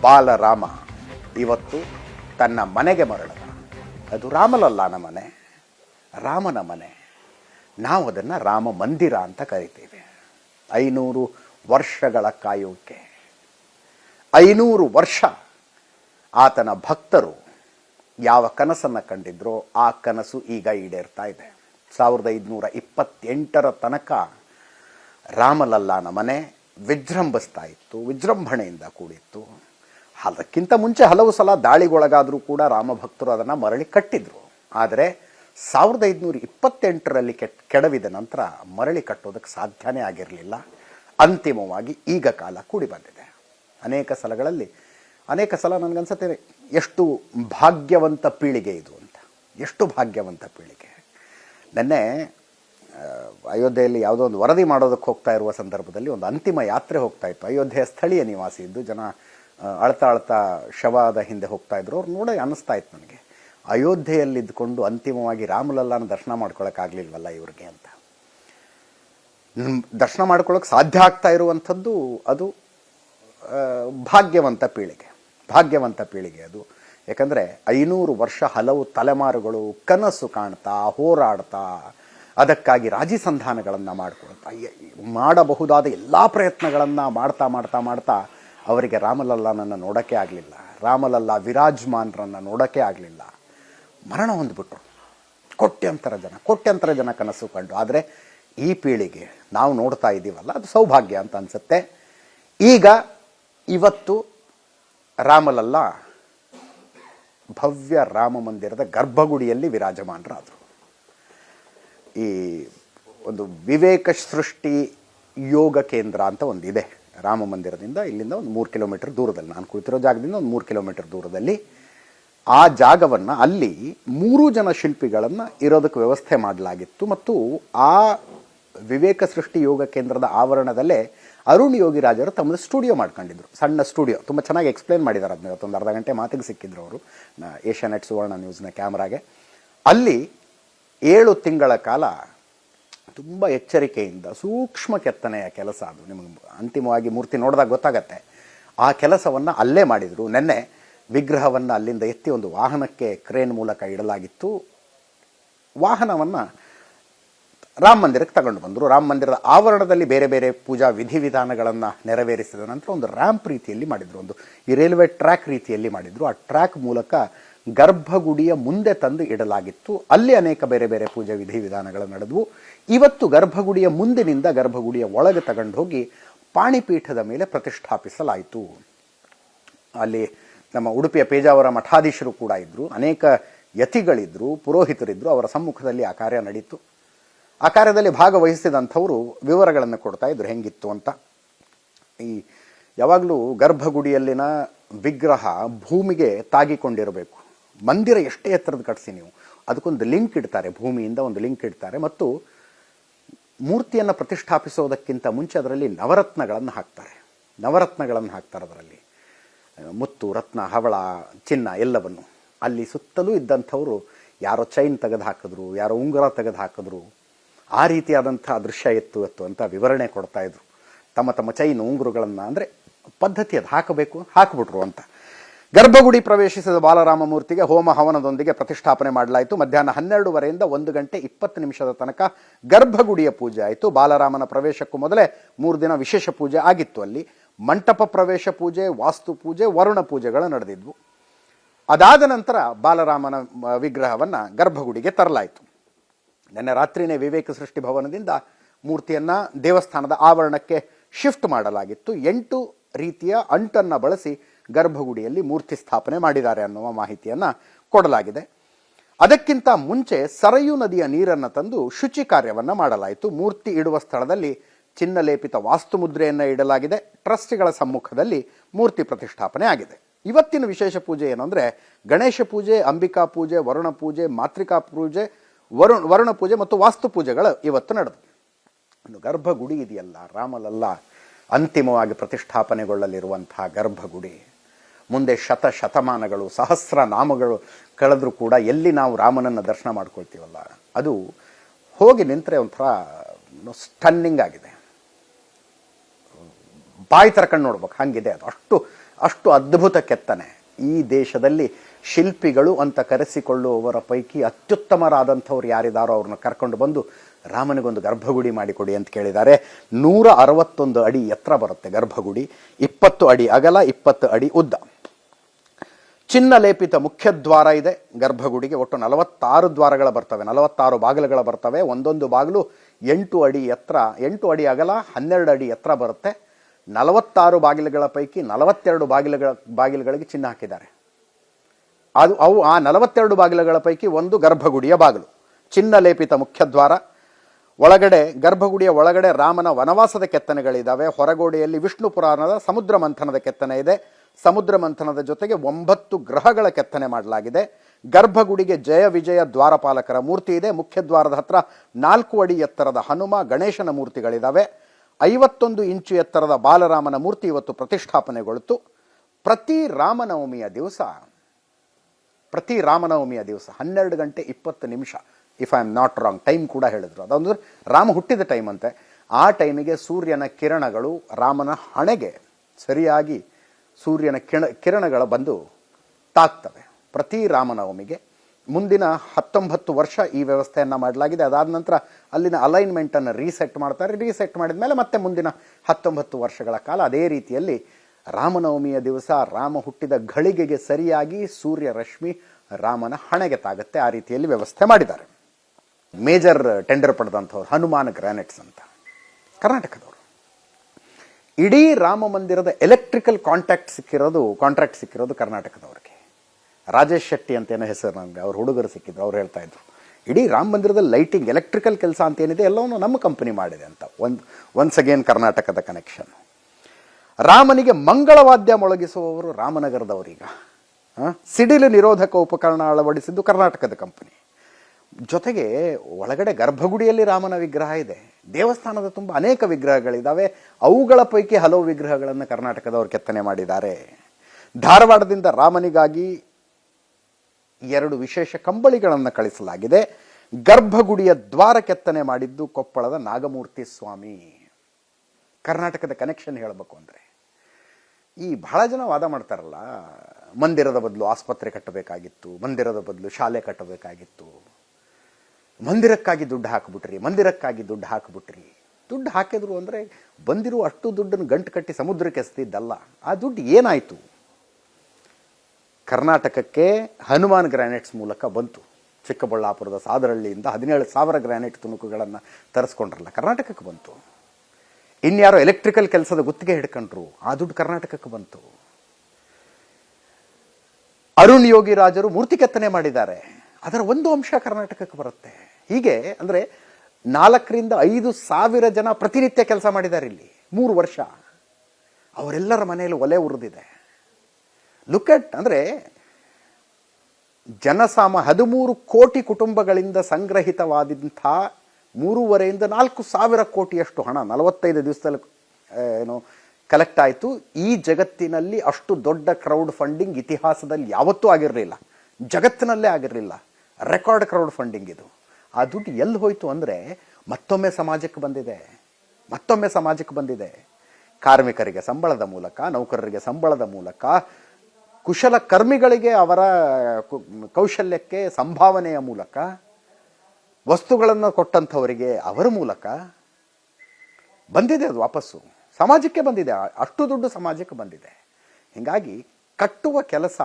ಬಾಲರಾಮ ಇವತ್ತು ತನ್ನ ಮನೆಗೆ ಮರಳದ ಅದು ರಾಮಲಲ್ಲಾನ ಮನೆ, ರಾಮನ ಮನೆ. ನಾವು ಅದನ್ನು ರಾಮ ಮಂದಿರ ಅಂತ ಕರಿತೇವೆ. ಐನೂರು ವರ್ಷಗಳ ಕಾಯೋಕೆ ಐನೂರು ವರ್ಷ ಆತನ ಭಕ್ತರು ಯಾವ ಕನಸನ್ನು ಕಂಡಿದ್ರೋ ಆ ಕನಸು ಈಗ ಈಡೇರ್ತಾ ಇದೆ. ಸಾವಿರದ ಐದುನೂರ ಇಪ್ಪತ್ತೆಂಟರ ತನಕ ರಾಮಲಲ್ಲಾನ ಮನೆ ವಿಜೃಂಭಿಸ್ತಾ ಇತ್ತು, ವಿಜೃಂಭಣೆಯಿಂದ ಕೂಡಿತ್ತು. ಅದಕ್ಕಿಂತ ಮುಂಚೆ ಹಲವು ಸಲ ದಾಳಿಗೊಳಗಾದರೂ ಕೂಡ ರಾಮಭಕ್ತರು ಅದನ್ನು ಮರಳಿ ಕಟ್ಟಿದ್ರು. ಆದರೆ ಸಾವಿರದ ಐದುನೂರ ಇಪ್ಪತ್ತೆಂಟರಲ್ಲಿ ಕೆಟ್, ಕೆಡವಿದ ನಂತರ ಮರಳಿ ಕಟ್ಟೋದಕ್ಕೆ ಸಾಧ್ಯನೇ ಆಗಿರಲಿಲ್ಲ. ಅಂತಿಮವಾಗಿ ಈಗ ಕಾಲ ಕೂಡಿ ಬಂದಿದೆ ಅನೇಕ ಸಲಗಳಲ್ಲಿ, ಅನೇಕ ಸಲ ನನಗನ್ಸುತ್ತೆ, ಎಷ್ಟು ಭಾಗ್ಯವಂತ ಪೀಳಿಗೆ ಇದು ಅಂತ. ಎಷ್ಟು ಭಾಗ್ಯವಂತ ಪೀಳಿಗೆ. ನೆನ್ನೆ ಅಯೋಧ್ಯೆಯಲ್ಲಿ ಯಾವುದೋ ಒಂದು ವರದಿ ಮಾಡೋದಕ್ಕೆ ಹೋಗ್ತಾ ಇರುವ ಸಂದರ್ಭದಲ್ಲಿ ಒಂದು ಅಂತಿಮ ಯಾತ್ರೆ ಹೋಗ್ತಾ ಇತ್ತು. ಅಯೋಧ್ಯೆಯ ಸ್ಥಳೀಯ ನಿವಾಸಿ ಇದ್ದು ಜನ ಅಳ್ತಾ ಅಳ್ತಾ ಶವದ ಹಿಂದೆ ಹೋಗ್ತಾ ಇದ್ರು. ಅವ್ರು ನೋಡಿ ಅನ್ನಿಸ್ತಾ ಇತ್ತು ನನಗೆ. ಅಯೋಧ್ಯೆಯಲ್ಲಿದ್ದುಕೊಂಡು ಅಂತಿಮವಾಗಿ ರಾಮಲಲ್ಲಾನ ದರ್ಶನ ಮಾಡ್ಕೊಳಕ್ಕಾಗಲಿಲ್ವಲ್ಲ ಇವ್ರಿಗೆ ಅಂತ. ದರ್ಶನ ಮಾಡ್ಕೊಳ್ಳೋಕೆ ಸಾಧ್ಯ ಆಗ್ತಾ ಇರುವಂಥದ್ದು ಅದು ಭಾಗ್ಯವಂತ ಪೀಳಿಗೆ. ಭಾಗ್ಯವಂತ ಪೀಳಿಗೆ ಅದು. ಯಾಕಂದರೆ ಐನೂರು ವರ್ಷ ಹಲವು ತಲೆಮಾರುಗಳು ಕನಸು ಕಾಣ್ತಾ, ಹೋರಾಡ್ತಾ, ಅದಕ್ಕಾಗಿ ರಾಜಿ ಸಂಧಾನಗಳನ್ನು ಮಾಡ್ಕೊಳ್ತಾ ಮಾಡಬಹುದಾದ ಎಲ್ಲ ಪ್ರಯತ್ನಗಳನ್ನು ಮಾಡ್ತಾ ಮಾಡ್ತಾ ಮಾಡ್ತಾ ಅವರಿಗೆ ರಾಮಲಲ್ಲನನ್ನು ನೋಡೋಕ್ಕೆ ಆಗಲಿಲ್ಲ. ರಾಮಲಲ್ಲ ವಿರಾಜ್ಮಾನ್ರನ್ನು ನೋಡೋಕ್ಕೆ ಆಗಲಿಲ್ಲ. ಮರಣ ಹೊಂದ್ಬಿಟ್ರು. ಕೋಟ್ಯಂತರ ಜನ ಕೋಟ್ಯಂತರ ಜನ ಕನಸು ಕಂಡು ಆದರೆ ಈ ಪೀಳಿಗೆ ನಾವು ನೋಡ್ತಾ ಇದ್ದೀವಲ್ಲ, ಅದು ಸೌಭಾಗ್ಯ ಅಂತ ಅನಿಸುತ್ತೆ. ಈಗ ಇವತ್ತು ರಾಮಲಲ್ಲ ಭವ್ಯ ರಾಮ ಮಂದಿರದ ಗರ್ಭಗುಡಿಯಲ್ಲಿ ವಿರಾಜಮಾನರಾದರು. ಈ ಒಂದು ವಿವೇಕ ಸೃಷ್ಟಿ ಯೋಗ ಕೇಂದ್ರ ಅಂತ ಒಂದಿದೆ. ರಾಮ ಮಂದಿರದಿಂದ ಇಲ್ಲಿಂದ ಒಂದು ಮೂರು ಕಿಲೋಮೀಟರ್ ದೂರದಲ್ಲಿ. ನಾನು ಕುಳಿತಿರೋ ಜಾಗದಿಂದ ಒಂದು ಮೂರು ಕಿಲೋಮೀಟರ್ ದೂರದಲ್ಲಿ. ಆ ಜಾಗವನ್ನು ಅಲ್ಲಿ ಮೂರು ಜನ ಶಿಲ್ಪಿಗಳನ್ನು ಇರೋದಕ್ಕೆ ವ್ಯವಸ್ಥೆ ಮಾಡಲಾಗಿತ್ತು ಮತ್ತು ಆ ವಿವೇಕ ಸೃಷ್ಟಿ ಯೋಗ ಕೇಂದ್ರದ ಆವರಣದಲ್ಲೇ ಅರುಣ್ ಯೋಗಿರಾಜರು ತಮ್ಮದು ಸ್ಟುಡಿಯೋ ಮಾಡ್ಕೊಂಡಿದ್ರು. ಸಣ್ಣ ಸ್ಟುಡಿಯೋ. ತುಂಬ ಚೆನ್ನಾಗಿ ಎಕ್ಸ್ಪ್ಲೇನ್ ಮಾಡಿದ್ದಾರೆ ಅದನ್ನ. ಇವತ್ತೊಂದು ಅರ್ಧ ಗಂಟೆ ಮಾತಿಗೆ ಸಿಕ್ಕಿದ್ರು ಅವರು. ಏಷ್ಯಾನೆಟ್ ಸುವರ್ಣ ನ್ಯೂಸ್ನ ಕ್ಯಾಮ್ರಾಗೆ. ಅಲ್ಲಿ ಏಳು ತಿಂಗಳ ಕಾಲ ತುಂಬ ಎಚ್ಚರಿಕೆಯಿಂದ, ಸೂಕ್ಷ್ಮ ಕೆತ್ತನೆಯ ಕೆಲಸ ಅದು. ನಿಮಗೆ ಅಂತಿಮವಾಗಿ ಮೂರ್ತಿ ನೋಡಿದಾಗ ಗೊತ್ತಾಗತ್ತೆ. ಆ ಕೆಲಸವನ್ನು ಅಲ್ಲೇ ಮಾಡಿದರು. ನೆನ್ನೆ ವಿಗ್ರಹವನ್ನು ಅಲ್ಲಿಂದ ಎತ್ತಿ ಒಂದು ವಾಹನಕ್ಕೆ ಕ್ರೇನ್ ಮೂಲಕ ಇಡಲಾಗಿತ್ತು. ವಾಹನವನ್ನು ರಾಮ ಮಂದಿರಕ್ಕೆ ತಗೊಂಡು ಬಂದರು. ರಾಮ ಮಂದಿರದ ಆವರಣದಲ್ಲಿ ಬೇರೆ ಬೇರೆ ಪೂಜಾ ವಿಧಿವಿಧಾನಗಳನ್ನು ನೆರವೇರಿಸಿದ ನಂತರ ಒಂದು ರ್ಯಾಂಪ್ ರೀತಿಯಲ್ಲಿ ಮಾಡಿದರು. ಒಂದು ಈ ರೈಲ್ವೆ ಟ್ರ್ಯಾಕ್ ರೀತಿಯಲ್ಲಿ ಮಾಡಿದರು. ಆ ಟ್ರ್ಯಾಕ್ ಮೂಲಕ ಗರ್ಭಗುಡಿಯ ಮುಂದೆ ತಂದು ಇಡಲಾಗಿತ್ತು. ಅಲ್ಲಿ ಅನೇಕ ಬೇರೆ ಬೇರೆ ಪೂಜಾ ವಿಧಿವಿಧಾನಗಳು ನಡೆದವು. ಇವತ್ತು ಗರ್ಭಗುಡಿಯ ಮುಂದಿನಿಂದ ಗರ್ಭಗುಡಿಯ ಒಳಗೆ ತಗೊಂಡು ಹೋಗಿ ಪಾಣಿಪೀಠದ ಮೇಲೆ ಪ್ರತಿಷ್ಠಾಪಿಸಲಾಯಿತು. ಅಲ್ಲಿ ನಮ್ಮ ಉಡುಪಿಯ ಪೇಜಾವರ ಮಠಾಧೀಶರು ಕೂಡ ಇದ್ದರು ಅನೇಕ ಯತಿಗಳಿದ್ದರು ಪುರೋಹಿತರಿದ್ದರು ಅವರ ಸಮ್ಮುಖದಲ್ಲಿ ಆ ಕಾರ್ಯ ನಡೀತು. ಆ ಕಾರ್ಯದಲ್ಲಿ ಭಾಗವಹಿಸಿದಂಥವರು ವಿವರಗಳನ್ನು ಕೊಡ್ತಾ ಇದ್ರು, ಹೆಂಗಿತ್ತು ಅಂತ. ಈ ಯಾವಾಗಲೂ ಗರ್ಭಗುಡಿಯಲ್ಲಿನ ವಿಗ್ರಹ ಭೂಮಿಗೆ ತಾಗಿಕೊಂಡಿರಬೇಕು. ಮಂದಿರ ಎಷ್ಟೇ ಎತ್ತರದ ಕಟ್ಟಿಸಿ ನೀವು, ಅದಕ್ಕೊಂದು ಲಿಂಕ್ ಇಡ್ತಾರೆ, ಭೂಮಿಯಿಂದ ಒಂದು ಲಿಂಕ್ ಇಡ್ತಾರೆ ಮತ್ತು ಮೂರ್ತಿಯನ್ನು ಪ್ರತಿಷ್ಠಾಪಿಸೋದಕ್ಕಿಂತ ಮುಂಚೆ ಅದರಲ್ಲಿ ನವರತ್ನಗಳನ್ನು ಹಾಕ್ತಾರೆ. ನವರತ್ನಗಳನ್ನು ಹಾಕ್ತಾರೆ ಅದರಲ್ಲಿ. ಮುತ್ತು, ರತ್ನ, ಹವಳ, ಚಿನ್ನ ಎಲ್ಲವನ್ನು. ಅಲ್ಲಿ ಸುತ್ತಲೂ ಇದ್ದಂಥವರು ಯಾರೋ ಚೈನ್ ತೆಗೆದು ಹಾಕಿದ್ರು ಯಾರೋ ಉಂಗುರ ತೆಗೆದು ಹಾಕಿದ್ರು ಆ ರೀತಿಯಾದಂಥ ದೃಶ್ಯ ಎತ್ತು ಎತ್ತು ಅಂತ ವಿವರಣೆ ಕೊಡ್ತಾ ಇದ್ರು. ತಮ್ಮ ತಮ್ಮ ಚೈನ್, ಉಂಗುರುಗಳನ್ನು ಅಂದರೆ ಪದ್ಧತಿ ಅದು ಹಾಕಬೇಕು, ಹಾಕಿಬಿಟ್ರು ಅಂತ. ಗರ್ಭಗುಡಿ ಪ್ರವೇಶಿಸಿದ ಬಾಲರಾಮ ಮೂರ್ತಿಗೆ ಹೋಮ ಹವನದೊಂದಿಗೆ ಪ್ರತಿಷ್ಠಾಪನೆ ಮಾಡಲಾಯಿತು. ಮಧ್ಯಾಹ್ನ ಹನ್ನೆರಡುವರೆಯಿಂದ ಒಂದು ಗಂಟೆ ಇಪ್ಪತ್ತು ನಿಮಿಷದ ತನಕ ಗರ್ಭಗುಡಿಯ ಪೂಜೆ ಆಯಿತು. ಬಾಲರಾಮನ ಪ್ರವೇಶಕ್ಕೂ ಮೊದಲೇ ಮೂರು ದಿನ ವಿಶೇಷ ಪೂಜೆ ಆಗಿತ್ತು. ಅಲ್ಲಿ ಮಂಟಪ ಪ್ರವೇಶ ಪೂಜೆ, ವಾಸ್ತು ಪೂಜೆ, ವರುಣ ಪೂಜೆಗಳು ನಡೆದಿದ್ವು. ಅದಾದ ನಂತರ ಬಾಲರಾಮನ ವಿಗ್ರಹವನ್ನು ಗರ್ಭಗುಡಿಗೆ ತರಲಾಯಿತು. ನಿನ್ನೆ ರಾತ್ರಿನೇ ವಿವೇಕ ಸೃಷ್ಟಿ ಭವನದಿಂದ ಮೂರ್ತಿಯನ್ನು ದೇವಸ್ಥಾನದ ಆವರಣಕ್ಕೆ ಶಿಫ್ಟ್ ಮಾಡಲಾಗಿತ್ತು. ಎಂಟು ರೀತಿಯ ಅಂಟನ್ನು ಬಳಸಿ ಗರ್ಭಗುಡಿಯಲ್ಲಿ ಮೂರ್ತಿ ಸ್ಥಾಪನೆ ಮಾಡಿದ್ದಾರೆ ಅನ್ನುವ ಮಾಹಿತಿಯನ್ನು ಕೊಡಲಾಗಿದೆ. ಅದಕ್ಕಿಂತ ಮುಂಚೆ ಸರಯು ನದಿಯ ನೀರನ್ನು ತಂದು ಶುಚಿ ಕಾರ್ಯವನ್ನು ಮಾಡಲಾಯಿತು. ಮೂರ್ತಿ ಇಡುವ ಸ್ಥಳದಲ್ಲಿ ಚಿನ್ನಲೇಪಿತ ವಾಸ್ತುಮುದ್ರೆಯನ್ನು ಇಡಲಾಗಿದೆ. ಟ್ರಸ್ಟ್ಗಳ ಸಮ್ಮುಖದಲ್ಲಿ ಮೂರ್ತಿ ಪ್ರತಿಷ್ಠಾಪನೆ ಆಗಿದೆ. ಇವತ್ತಿನ ವಿಶೇಷ ಪೂಜೆ ಏನು ಗಣೇಶ ಪೂಜೆ, ಅಂಬಿಕಾ ಪೂಜೆ, ವರುಣ ಪೂಜೆ ಮಾತೃಕಾ ಪೂಜೆ, ವರುಣ ವರುಣ ಪೂಜೆ ಮತ್ತು ವಾಸ್ತು ಪೂಜೆಗಳು ಇವತ್ತು ನಡೆದವು. ಇನ್ನು ಗರ್ಭಗುಡಿ ಇದೆಯಲ್ಲ, ರಾಮಲಲ್ಲ ಅಂತಿಮವಾಗಿ ಪ್ರತಿಷ್ಠಾಪನೆಗೊಳ್ಳಲಿರುವಂತಹ ಗರ್ಭಗುಡಿ. ಮುಂದೆ ಶತ ಶತಮಾನಗಳು, ಸಹಸ್ರ ನಾಮಗಳು ಕಳೆದ್ರೂ ಕೂಡ ಎಲ್ಲಿ ನಾವು ರಾಮನನ್ನು ದರ್ಶನ ಮಾಡ್ಕೊಳ್ತೀವಲ್ಲ, ಅದು ಹೋಗಿ ನಿಂತರೆ ಒಂಥರ ಸ್ಟನ್ನಿಂಗ್ ಆಗಿದೆ. ಬಾಯಿ ತರ್ಕೊಂಡು ನೋಡ್ಬೇಕು, ಹಂಗಿದೆ ಅದು. ಅಷ್ಟು ಅಷ್ಟು ಅದ್ಭುತ ಕೆತ್ತನೆ. ಈ ದೇಶದಲ್ಲಿ ಶಿಲ್ಪಿಗಳು ಅಂತ ಕರೆಸಿಕೊಳ್ಳುವವರ ಪೈಕಿ ಅತ್ಯುತ್ತಮರಾದಂಥವ್ರು ಯಾರಿದಾರೋ ಅವ್ರನ್ನ ಕರ್ಕೊಂಡು ಬಂದು ರಾಮನಿಗೊಂದು ಗರ್ಭಗುಡಿ ಮಾಡಿಕೊಡಿ ಅಂತ ಕೇಳಿದ್ದಾರೆ. ನೂರ ಅರವತ್ತೊಂದು ಅಡಿ ಎತ್ತರ ಬರುತ್ತೆ ಗರ್ಭಗುಡಿ. ಇಪ್ಪತ್ತು ಅಡಿ ಅಗಲ, ಇಪ್ಪತ್ತು ಅಡಿ ಉದ್ದ. ಚಿನ್ನ ಲೇಪಿತ ಮುಖ್ಯ ದ್ವಾರ ಇದೆ. ಗರ್ಭಗುಡಿಗೆ ಒಟ್ಟು ನಲವತ್ತಾರು ದ್ವಾರಗಳ ಬರ್ತವೆ. ನಲವತ್ತಾರು ಬಾಗಿಲುಗಳ ಬರ್ತವೆ. ಒಂದೊಂದು ಬಾಗಿಲು ಎಂಟು ಅಡಿ ಎತ್ತರ, ಎಂಟು ಅಡಿ ಅಗಲ, ಹನ್ನೆರಡು ಅಡಿ ಎತ್ತರ ಬರುತ್ತೆ. ನಲವತ್ತಾರು ಬಾಗಿಲುಗಳ ಪೈಕಿ ನಲವತ್ತೆರಡು ಬಾಗಿಲುಗಳ ಬಾಗಿಲುಗಳಿಗೆ ಚಿನ್ನ ಹಾಕಿದ್ದಾರೆ. ಅದು ಅವು ಆ ನಲವತ್ತೆರಡು ಬಾಗಿಲುಗಳ ಪೈಕಿ ಒಂದು ಗರ್ಭಗುಡಿಯ ಬಾಗಿಲು. ಚಿನ್ನ ಲೇಪಿತ ಮುಖ್ಯದ್ವಾರ ಒಳಗಡೆ, ಗರ್ಭಗುಡಿಯ ಒಳಗಡೆ ರಾಮನ ವನವಾಸದ ಕೆತ್ತನೆಗಳಿದ್ದಾವೆ ಹೊರಗೋಡೆಯಲ್ಲಿ ವಿಷ್ಣು ಪುರಾಣದ ಸಮುದ್ರ ಮಂಥನದ ಕೆತ್ತನೆ ಇದೆ. ಸಮುದ್ರ ಮಂಥನದ ಜೊತೆಗೆ ಒಂಬತ್ತು ಗ್ರಹಗಳ ಕೆತ್ತನೆ ಮಾಡಲಾಗಿದೆ. ಗರ್ಭಗುಡಿಗೆ ಜಯ ವಿಜಯ ದ್ವಾರಪಾಲಕರ ಮೂರ್ತಿ ಇದೆ. ಮುಖ್ಯ ದ್ವಾರದ ಹತ್ರ ನಾಲ್ಕು ಅಡಿ ಎತ್ತರದ ಹನುಮ, ಗಣೇಶನ ಮೂರ್ತಿಗಳಿದ್ದಾವೆ ಐವತ್ತೊಂದು ಇಂಚು ಎತ್ತರದ ಬಾಲರಾಮನ ಮೂರ್ತಿ ಇವತ್ತು ಪ್ರತಿಷ್ಠಾಪನೆಗೊಳ್ತು. ಪ್ರತಿ ರಾಮನವಮಿಯ ದಿವಸ, ಪ್ರತಿ ರಾಮನವಮಿಯ ದಿವಸ ಹನ್ನೆರಡು ಗಂಟೆ ಇಪ್ಪತ್ತು ನಿಮಿಷ if I am not wrong time ಕೂಡ ಹೇಳಿದ್ರು. ಅದೊಂದು ರಾಮ ಹುಟ್ಟಿದ ಟೈಮ್ ಅಂತೆ. ಆ ಟೈಮಿಗೆ ಸೂರ್ಯನ ಕಿರಣಗಳು ರಾಮನ ಹಣೆಗೆ ಸರಿಯಾಗಿ ಸೂರ್ಯನ ಕಿಣ ಕಿರಣಗಳು ಬಂದು ತಾಕ್ತವೆ ಪ್ರತಿ ರಾಮನವಮಿಗೆ ಮುಂದಿನ ಹತ್ತೊಂಬತ್ತು ವರ್ಷ ಈ ವ್ಯವಸ್ಥೆಯನ್ನು ಮಾಡಲಾಗಿದೆ. ಅದಾದ ನಂತರ ಅಲ್ಲಿನ ಅಲೈನ್ಮೆಂಟನ್ನು ರೀಸೆಟ್ ಮಾಡ್ತಾರೆ. ರೀಸೆಟ್ ಮಾಡಿದ ಮೇಲೆ ಮತ್ತೆ ಮುಂದಿನ ಹತ್ತೊಂಬತ್ತು ವರ್ಷಗಳ ಕಾಲ ಅದೇ ರೀತಿಯಲ್ಲಿ ರಾಮನವಮಿಯ ದಿವಸ ರಾಮ ಹುಟ್ಟಿದ ಘಳಿಗೆಗೆ ಸರಿಯಾಗಿ ಸೂರ್ಯ ರಶ್ಮಿ ರಾಮನ ಹಣೆಗೆ ತಾಗುತ್ತೆ. ಆ ರೀತಿಯಲ್ಲಿ ವ್ಯವಸ್ಥೆ ಮಾಡಿದ್ದಾರೆ. ಮೇಜರ್ ಟೆಂಡರ್ ಪಡೆದಂಥವ್ರು ಹನುಮಾನ್ ಗ್ರಾನೆಟ್ಸ್ ಅಂತ. ಕರ್ನಾಟಕದವರು. ಇಡೀ ರಾಮ ಮಂದಿರದ ಎಲೆಕ್ಟ್ರಿಕಲ್ ಕಾಂಟ್ಯಾಕ್ಟ್ ಸಿಕ್ಕಿರೋದು ಕಾಂಟ್ರಾಕ್ಟ್ ಸಿಕ್ಕಿರೋದು ಕರ್ನಾಟಕದವ್ರಿಗೆ. ರಾಜೇಶ್ ಶೆಟ್ಟಿ ಅಂತ ಏನೋ ಹೆಸರು ನನಗೆ, ಅವ್ರ ಹುಡುಗರು ಸಿಕ್ಕಿದ್ರು, ಅವ್ರು ಹೇಳ್ತಾ ಇದ್ರು. ಇಡೀ ರಾಮ ಮಂದಿರದ ಲೈಟಿಂಗ್ ಎಲೆಕ್ಟ್ರಿಕಲ್ ಕೆಲಸ ಅಂತ ಏನಿದೆ, ಎಲ್ಲವನ್ನು ನಮ್ಮ ಕಂಪನಿ ಮಾಡಿದೆ ಅಂತ. ಒಂದು ಒನ್ಸ್ ಅಗೇನ್ ಕರ್ನಾಟಕದ ಕನೆಕ್ಷನ್ ರಾಮನಿಗೆ ಮಂಗಳವಾದ್ಯ ಮೊಳಗಿಸುವವರು ರಾಮನಗರದವರೀಗ. ಸಿಡಿಲು ನಿರೋಧಕ ಉಪಕರಣ ಅಳವಡಿಸಿದ್ದು ಕರ್ನಾಟಕದ ಕಂಪನಿ ಜೊತೆಗೆ ಒಳಗಡೆ ಗರ್ಭಗುಡಿಯಲ್ಲಿ ರಾಮನ ವಿಗ್ರಹ ಇದೆ. ದೇವಸ್ಥಾನದ ತುಂಬ ಅನೇಕ ವಿಗ್ರಹಗಳಿದ್ದಾವೆ. ಅವುಗಳ ಪೈಕಿ ಹಲವು ವಿಗ್ರಹಗಳನ್ನು ಕರ್ನಾಟಕದವರು ಕೆತ್ತನೆ ಮಾಡಿದ್ದಾರೆ. ಧಾರವಾಡದಿಂದ ರಾಮನಿಗಾಗಿ ಎರಡು ವಿಶೇಷ ಕಂಬಳಿಗಳನ್ನು ಕಳಿಸಲಾಗಿದೆ. ಗರ್ಭಗುಡಿಯ ದ್ವಾರ ಕೆತ್ತನೆ ಮಾಡಿದ್ದು ಕೊಪ್ಪಳದ ನಾಗಮೂರ್ತಿ ಸ್ವಾಮಿ. ಕರ್ನಾಟಕದ ಕನೆಕ್ಷನ್ ಹೇಳಬೇಕು ಅಂದರೆ. ಈ ಬಹಳ ಜನ ವಾದ ಮಾಡ್ತಾರಲ್ಲ, ಮಂದಿರದ ಬದಲು ಆಸ್ಪತ್ರೆ ಕಟ್ಟಬೇಕಾಗಿತ್ತು, ಮಂದಿರದ ಬದಲು ಶಾಲೆ ಕಟ್ಟಬೇಕಾಗಿತ್ತು. ಮಂದಿರಕ್ಕಾಗಿ ದುಡ್ಡು ಹಾಕಿಬಿಟ್ರಿ, ಮಂದಿರಕ್ಕಾಗಿ ದುಡ್ಡು ಹಾಕಿಬಿಟ್ರಿ. ದುಡ್ಡು ಹಾಕಿದ್ರು ಅಂದರೆ ಬಂದಿರೋ ಅಷ್ಟು ದುಡ್ಡನ್ನು ಗಂಟು ಕಟ್ಟಿ ಸಮುದ್ರಕ್ಕೆ ಎಸ್ತಿದ್ದಲ್ಲ. ಆ ದುಡ್ಡು ಏನಾಯಿತು? ಕರ್ನಾಟಕಕ್ಕೆ ಹನುಮಾನ್ ಗ್ರಾನೈಟ್ಸ್ ಮೂಲಕ ಬಂತು. ಚಿಕ್ಕಬಳ್ಳಾಪುರದ ಸಾದರಳ್ಳಿಯಿಂದ ಹದಿನೇಳು ಸಾವಿರ ಗ್ರಾನೈಟ್ ತುಣುಕುಗಳನ್ನು ತರಿಸ್ಕೊಂಡ್ರಲ್ಲ, ಕರ್ನಾಟಕಕ್ಕೆ ಬಂತು. ಇನ್ಯಾರೋ ಎಲೆಕ್ಟ್ರಿಕಲ್ ಕೆಲಸದ ಗುತ್ತಿಗೆ ಹಿಡ್ಕೊಂಡ್ರು, ಆ ದುಡ್ಡು ಕರ್ನಾಟಕಕ್ಕೆ ಬಂತು. ಅರುಣ್ ಯೋಗಿ ರಾಜರು ಮೂರ್ತಿ ಕೆತ್ತನೆ ಮಾಡಿದ್ದಾರೆ. ಅದರ ಒಂದು ಅಂಶ ಕರ್ನಾಟಕಕ್ಕೆ ಬರುತ್ತೆ. ಹೀಗೆ ಅಂದರೆ ನಾಲ್ಕರಿಂದ ಐದು ಸಾವಿರ ಜನ ಪ್ರತಿನಿತ್ಯ ಕೆಲಸ ಮಾಡಿದ್ದಾರೆ ಇಲ್ಲಿ. ಮೂರು ವರ್ಷ. ಅವರೆಲ್ಲರ ಮನೆಯಲ್ಲಿ ಒಲೆ ಉರಿದಿದೆ. ಲುಕೆಟ್ ಅಂದರೆ ಜನಸಾಮ ಹದಿಮೂರು ಕೋಟಿ ಕುಟುಂಬಗಳಿಂದ ಸಂಗ್ರಹಿತವಾದಂಥ ಮೂರುವರೆಯಿಂದ ನಾಲ್ಕು ಸಾವಿರ ಕೋಟಿಯಷ್ಟು ಹಣ, ನಲವತ್ತೈದು ದಿವಸದಲ್ಲಿ ಏನು ಕಲೆಕ್ಟ್ ಆಯಿತು. ಈ ಜಗತ್ತಿನಲ್ಲಿ ಅಷ್ಟು ದೊಡ್ಡ ಕ್ರೌಡ್ ಫಂಡಿಂಗ್ ಇತಿಹಾಸದಲ್ಲಿ ಯಾವತ್ತೂ ಆಗಿರಲಿಲ್ಲ. ಜಗತ್ತಿನಲ್ಲೇ ಆಗಿರಲಿಲ್ಲ. ರೆಕಾರ್ಡ್ ಕ್ರೌಡ್ ಫಂಡಿಂಗ್ ಇದು. ಆ ದುಡ್ಡು ಎಲ್ಲಿ ಹೋಯಿತು ಅಂದರೆ ಮತ್ತೊಮ್ಮೆ ಸಮಾಜಕ್ಕೆ ಬಂದಿದೆ. ಮತ್ತೊಮ್ಮೆ ಸಮಾಜಕ್ಕೆ ಬಂದಿದೆ. ಕಾರ್ಮಿಕರಿಗೆ ಸಂಬಳದ ಮೂಲಕ, ನೌಕರರಿಗೆ ಸಂಬಳದ ಮೂಲಕ, ಕುಶಲ ಕರ್ಮಿಗಳಿಗೆ ಅವರ ಕೌಶಲ್ಯಕ್ಕೆ ಸಂಭಾವನೆಯ ಮೂಲಕ, ವಸ್ತುಗಳನ್ನು ಕೊಟ್ಟಂಥವರಿಗೆ ಅವರ ಮೂಲಕ ಬಂದಿದೆ ಅದು ವಾಪಸ್ಸು. ಸಮಾಜಕ್ಕೆ ಬಂದಿದೆ. ಅಷ್ಟು ದುಡ್ಡು ಸಮಾಜಕ್ಕೆ ಬಂದಿದೆ. ಹೀಗಾಗಿ ಕಟ್ಟುವ ಕೆಲಸ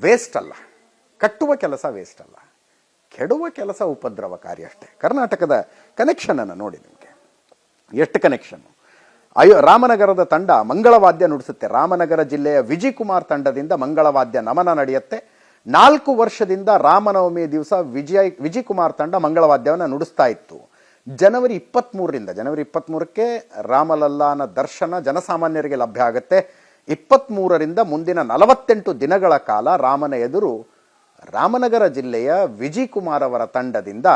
ವೇಸ್ಟ್ ಅಲ್ಲ. ಕಟ್ಟುವ ಕೆಲಸ ವೇಸ್ಟ್ ಅಲ್ಲ. ಕೆಡುವ ಕೆಲಸ ಉಪದ್ರವಕಾರಿ ಅಷ್ಟೇ. ಕರ್ನಾಟಕದ ಕನೆಕ್ಷನನ್ನು ನೋಡಿ ನಿಮಗೆ. ಎಷ್ಟು ಕನೆಕ್ಷನ್ ಅಯೋ, ರಾಮನಗರದ ತಂಡ ಮಂಗಳವಾದ್ಯ ನುಡಿಸುತ್ತೆ. ರಾಮನಗರ ಜಿಲ್ಲೆಯ ವಿಜಯಕುಮಾರ್ ತಂಡದಿಂದ ಮಂಗಳವಾದ್ಯ ನಮನ ನಡೆಯುತ್ತೆ. ನಾಲ್ಕು ವರ್ಷದಿಂದ ರಾಮನವಮಿ ದಿವಸ ವಿಜಯ ವಿಜಯ್ ಕುಮಾರ್ ತಂಡ ಮಂಗಳವಾದ್ಯವನ್ನು ನುಡಿಸ್ತಾ ಇತ್ತು. ಜನವರಿ ಇಪ್ಪತ್ತ್ಮೂರರಿಂದ ಜನವರಿ ಇಪ್ಪತ್ತ್ಮೂರಕ್ಕೆ ರಾಮಲಲ್ಲಾನ ದರ್ಶನ ಜನಸಾಮಾನ್ಯರಿಗೆ ಲಭ್ಯ ಆಗುತ್ತೆ. ಇಪ್ಪತ್ತ್ಮೂರರಿಂದ ಮುಂದಿನ ನಲವತ್ತೆಂಟು ದಿನಗಳ ಕಾಲ ರಾಮನ ಎದುರು ರಾಮನಗರ ಜಿಲ್ಲೆಯ ವಿಜಿ ಕುಮಾರ್ ಅವರ ತಂಡದಿಂದ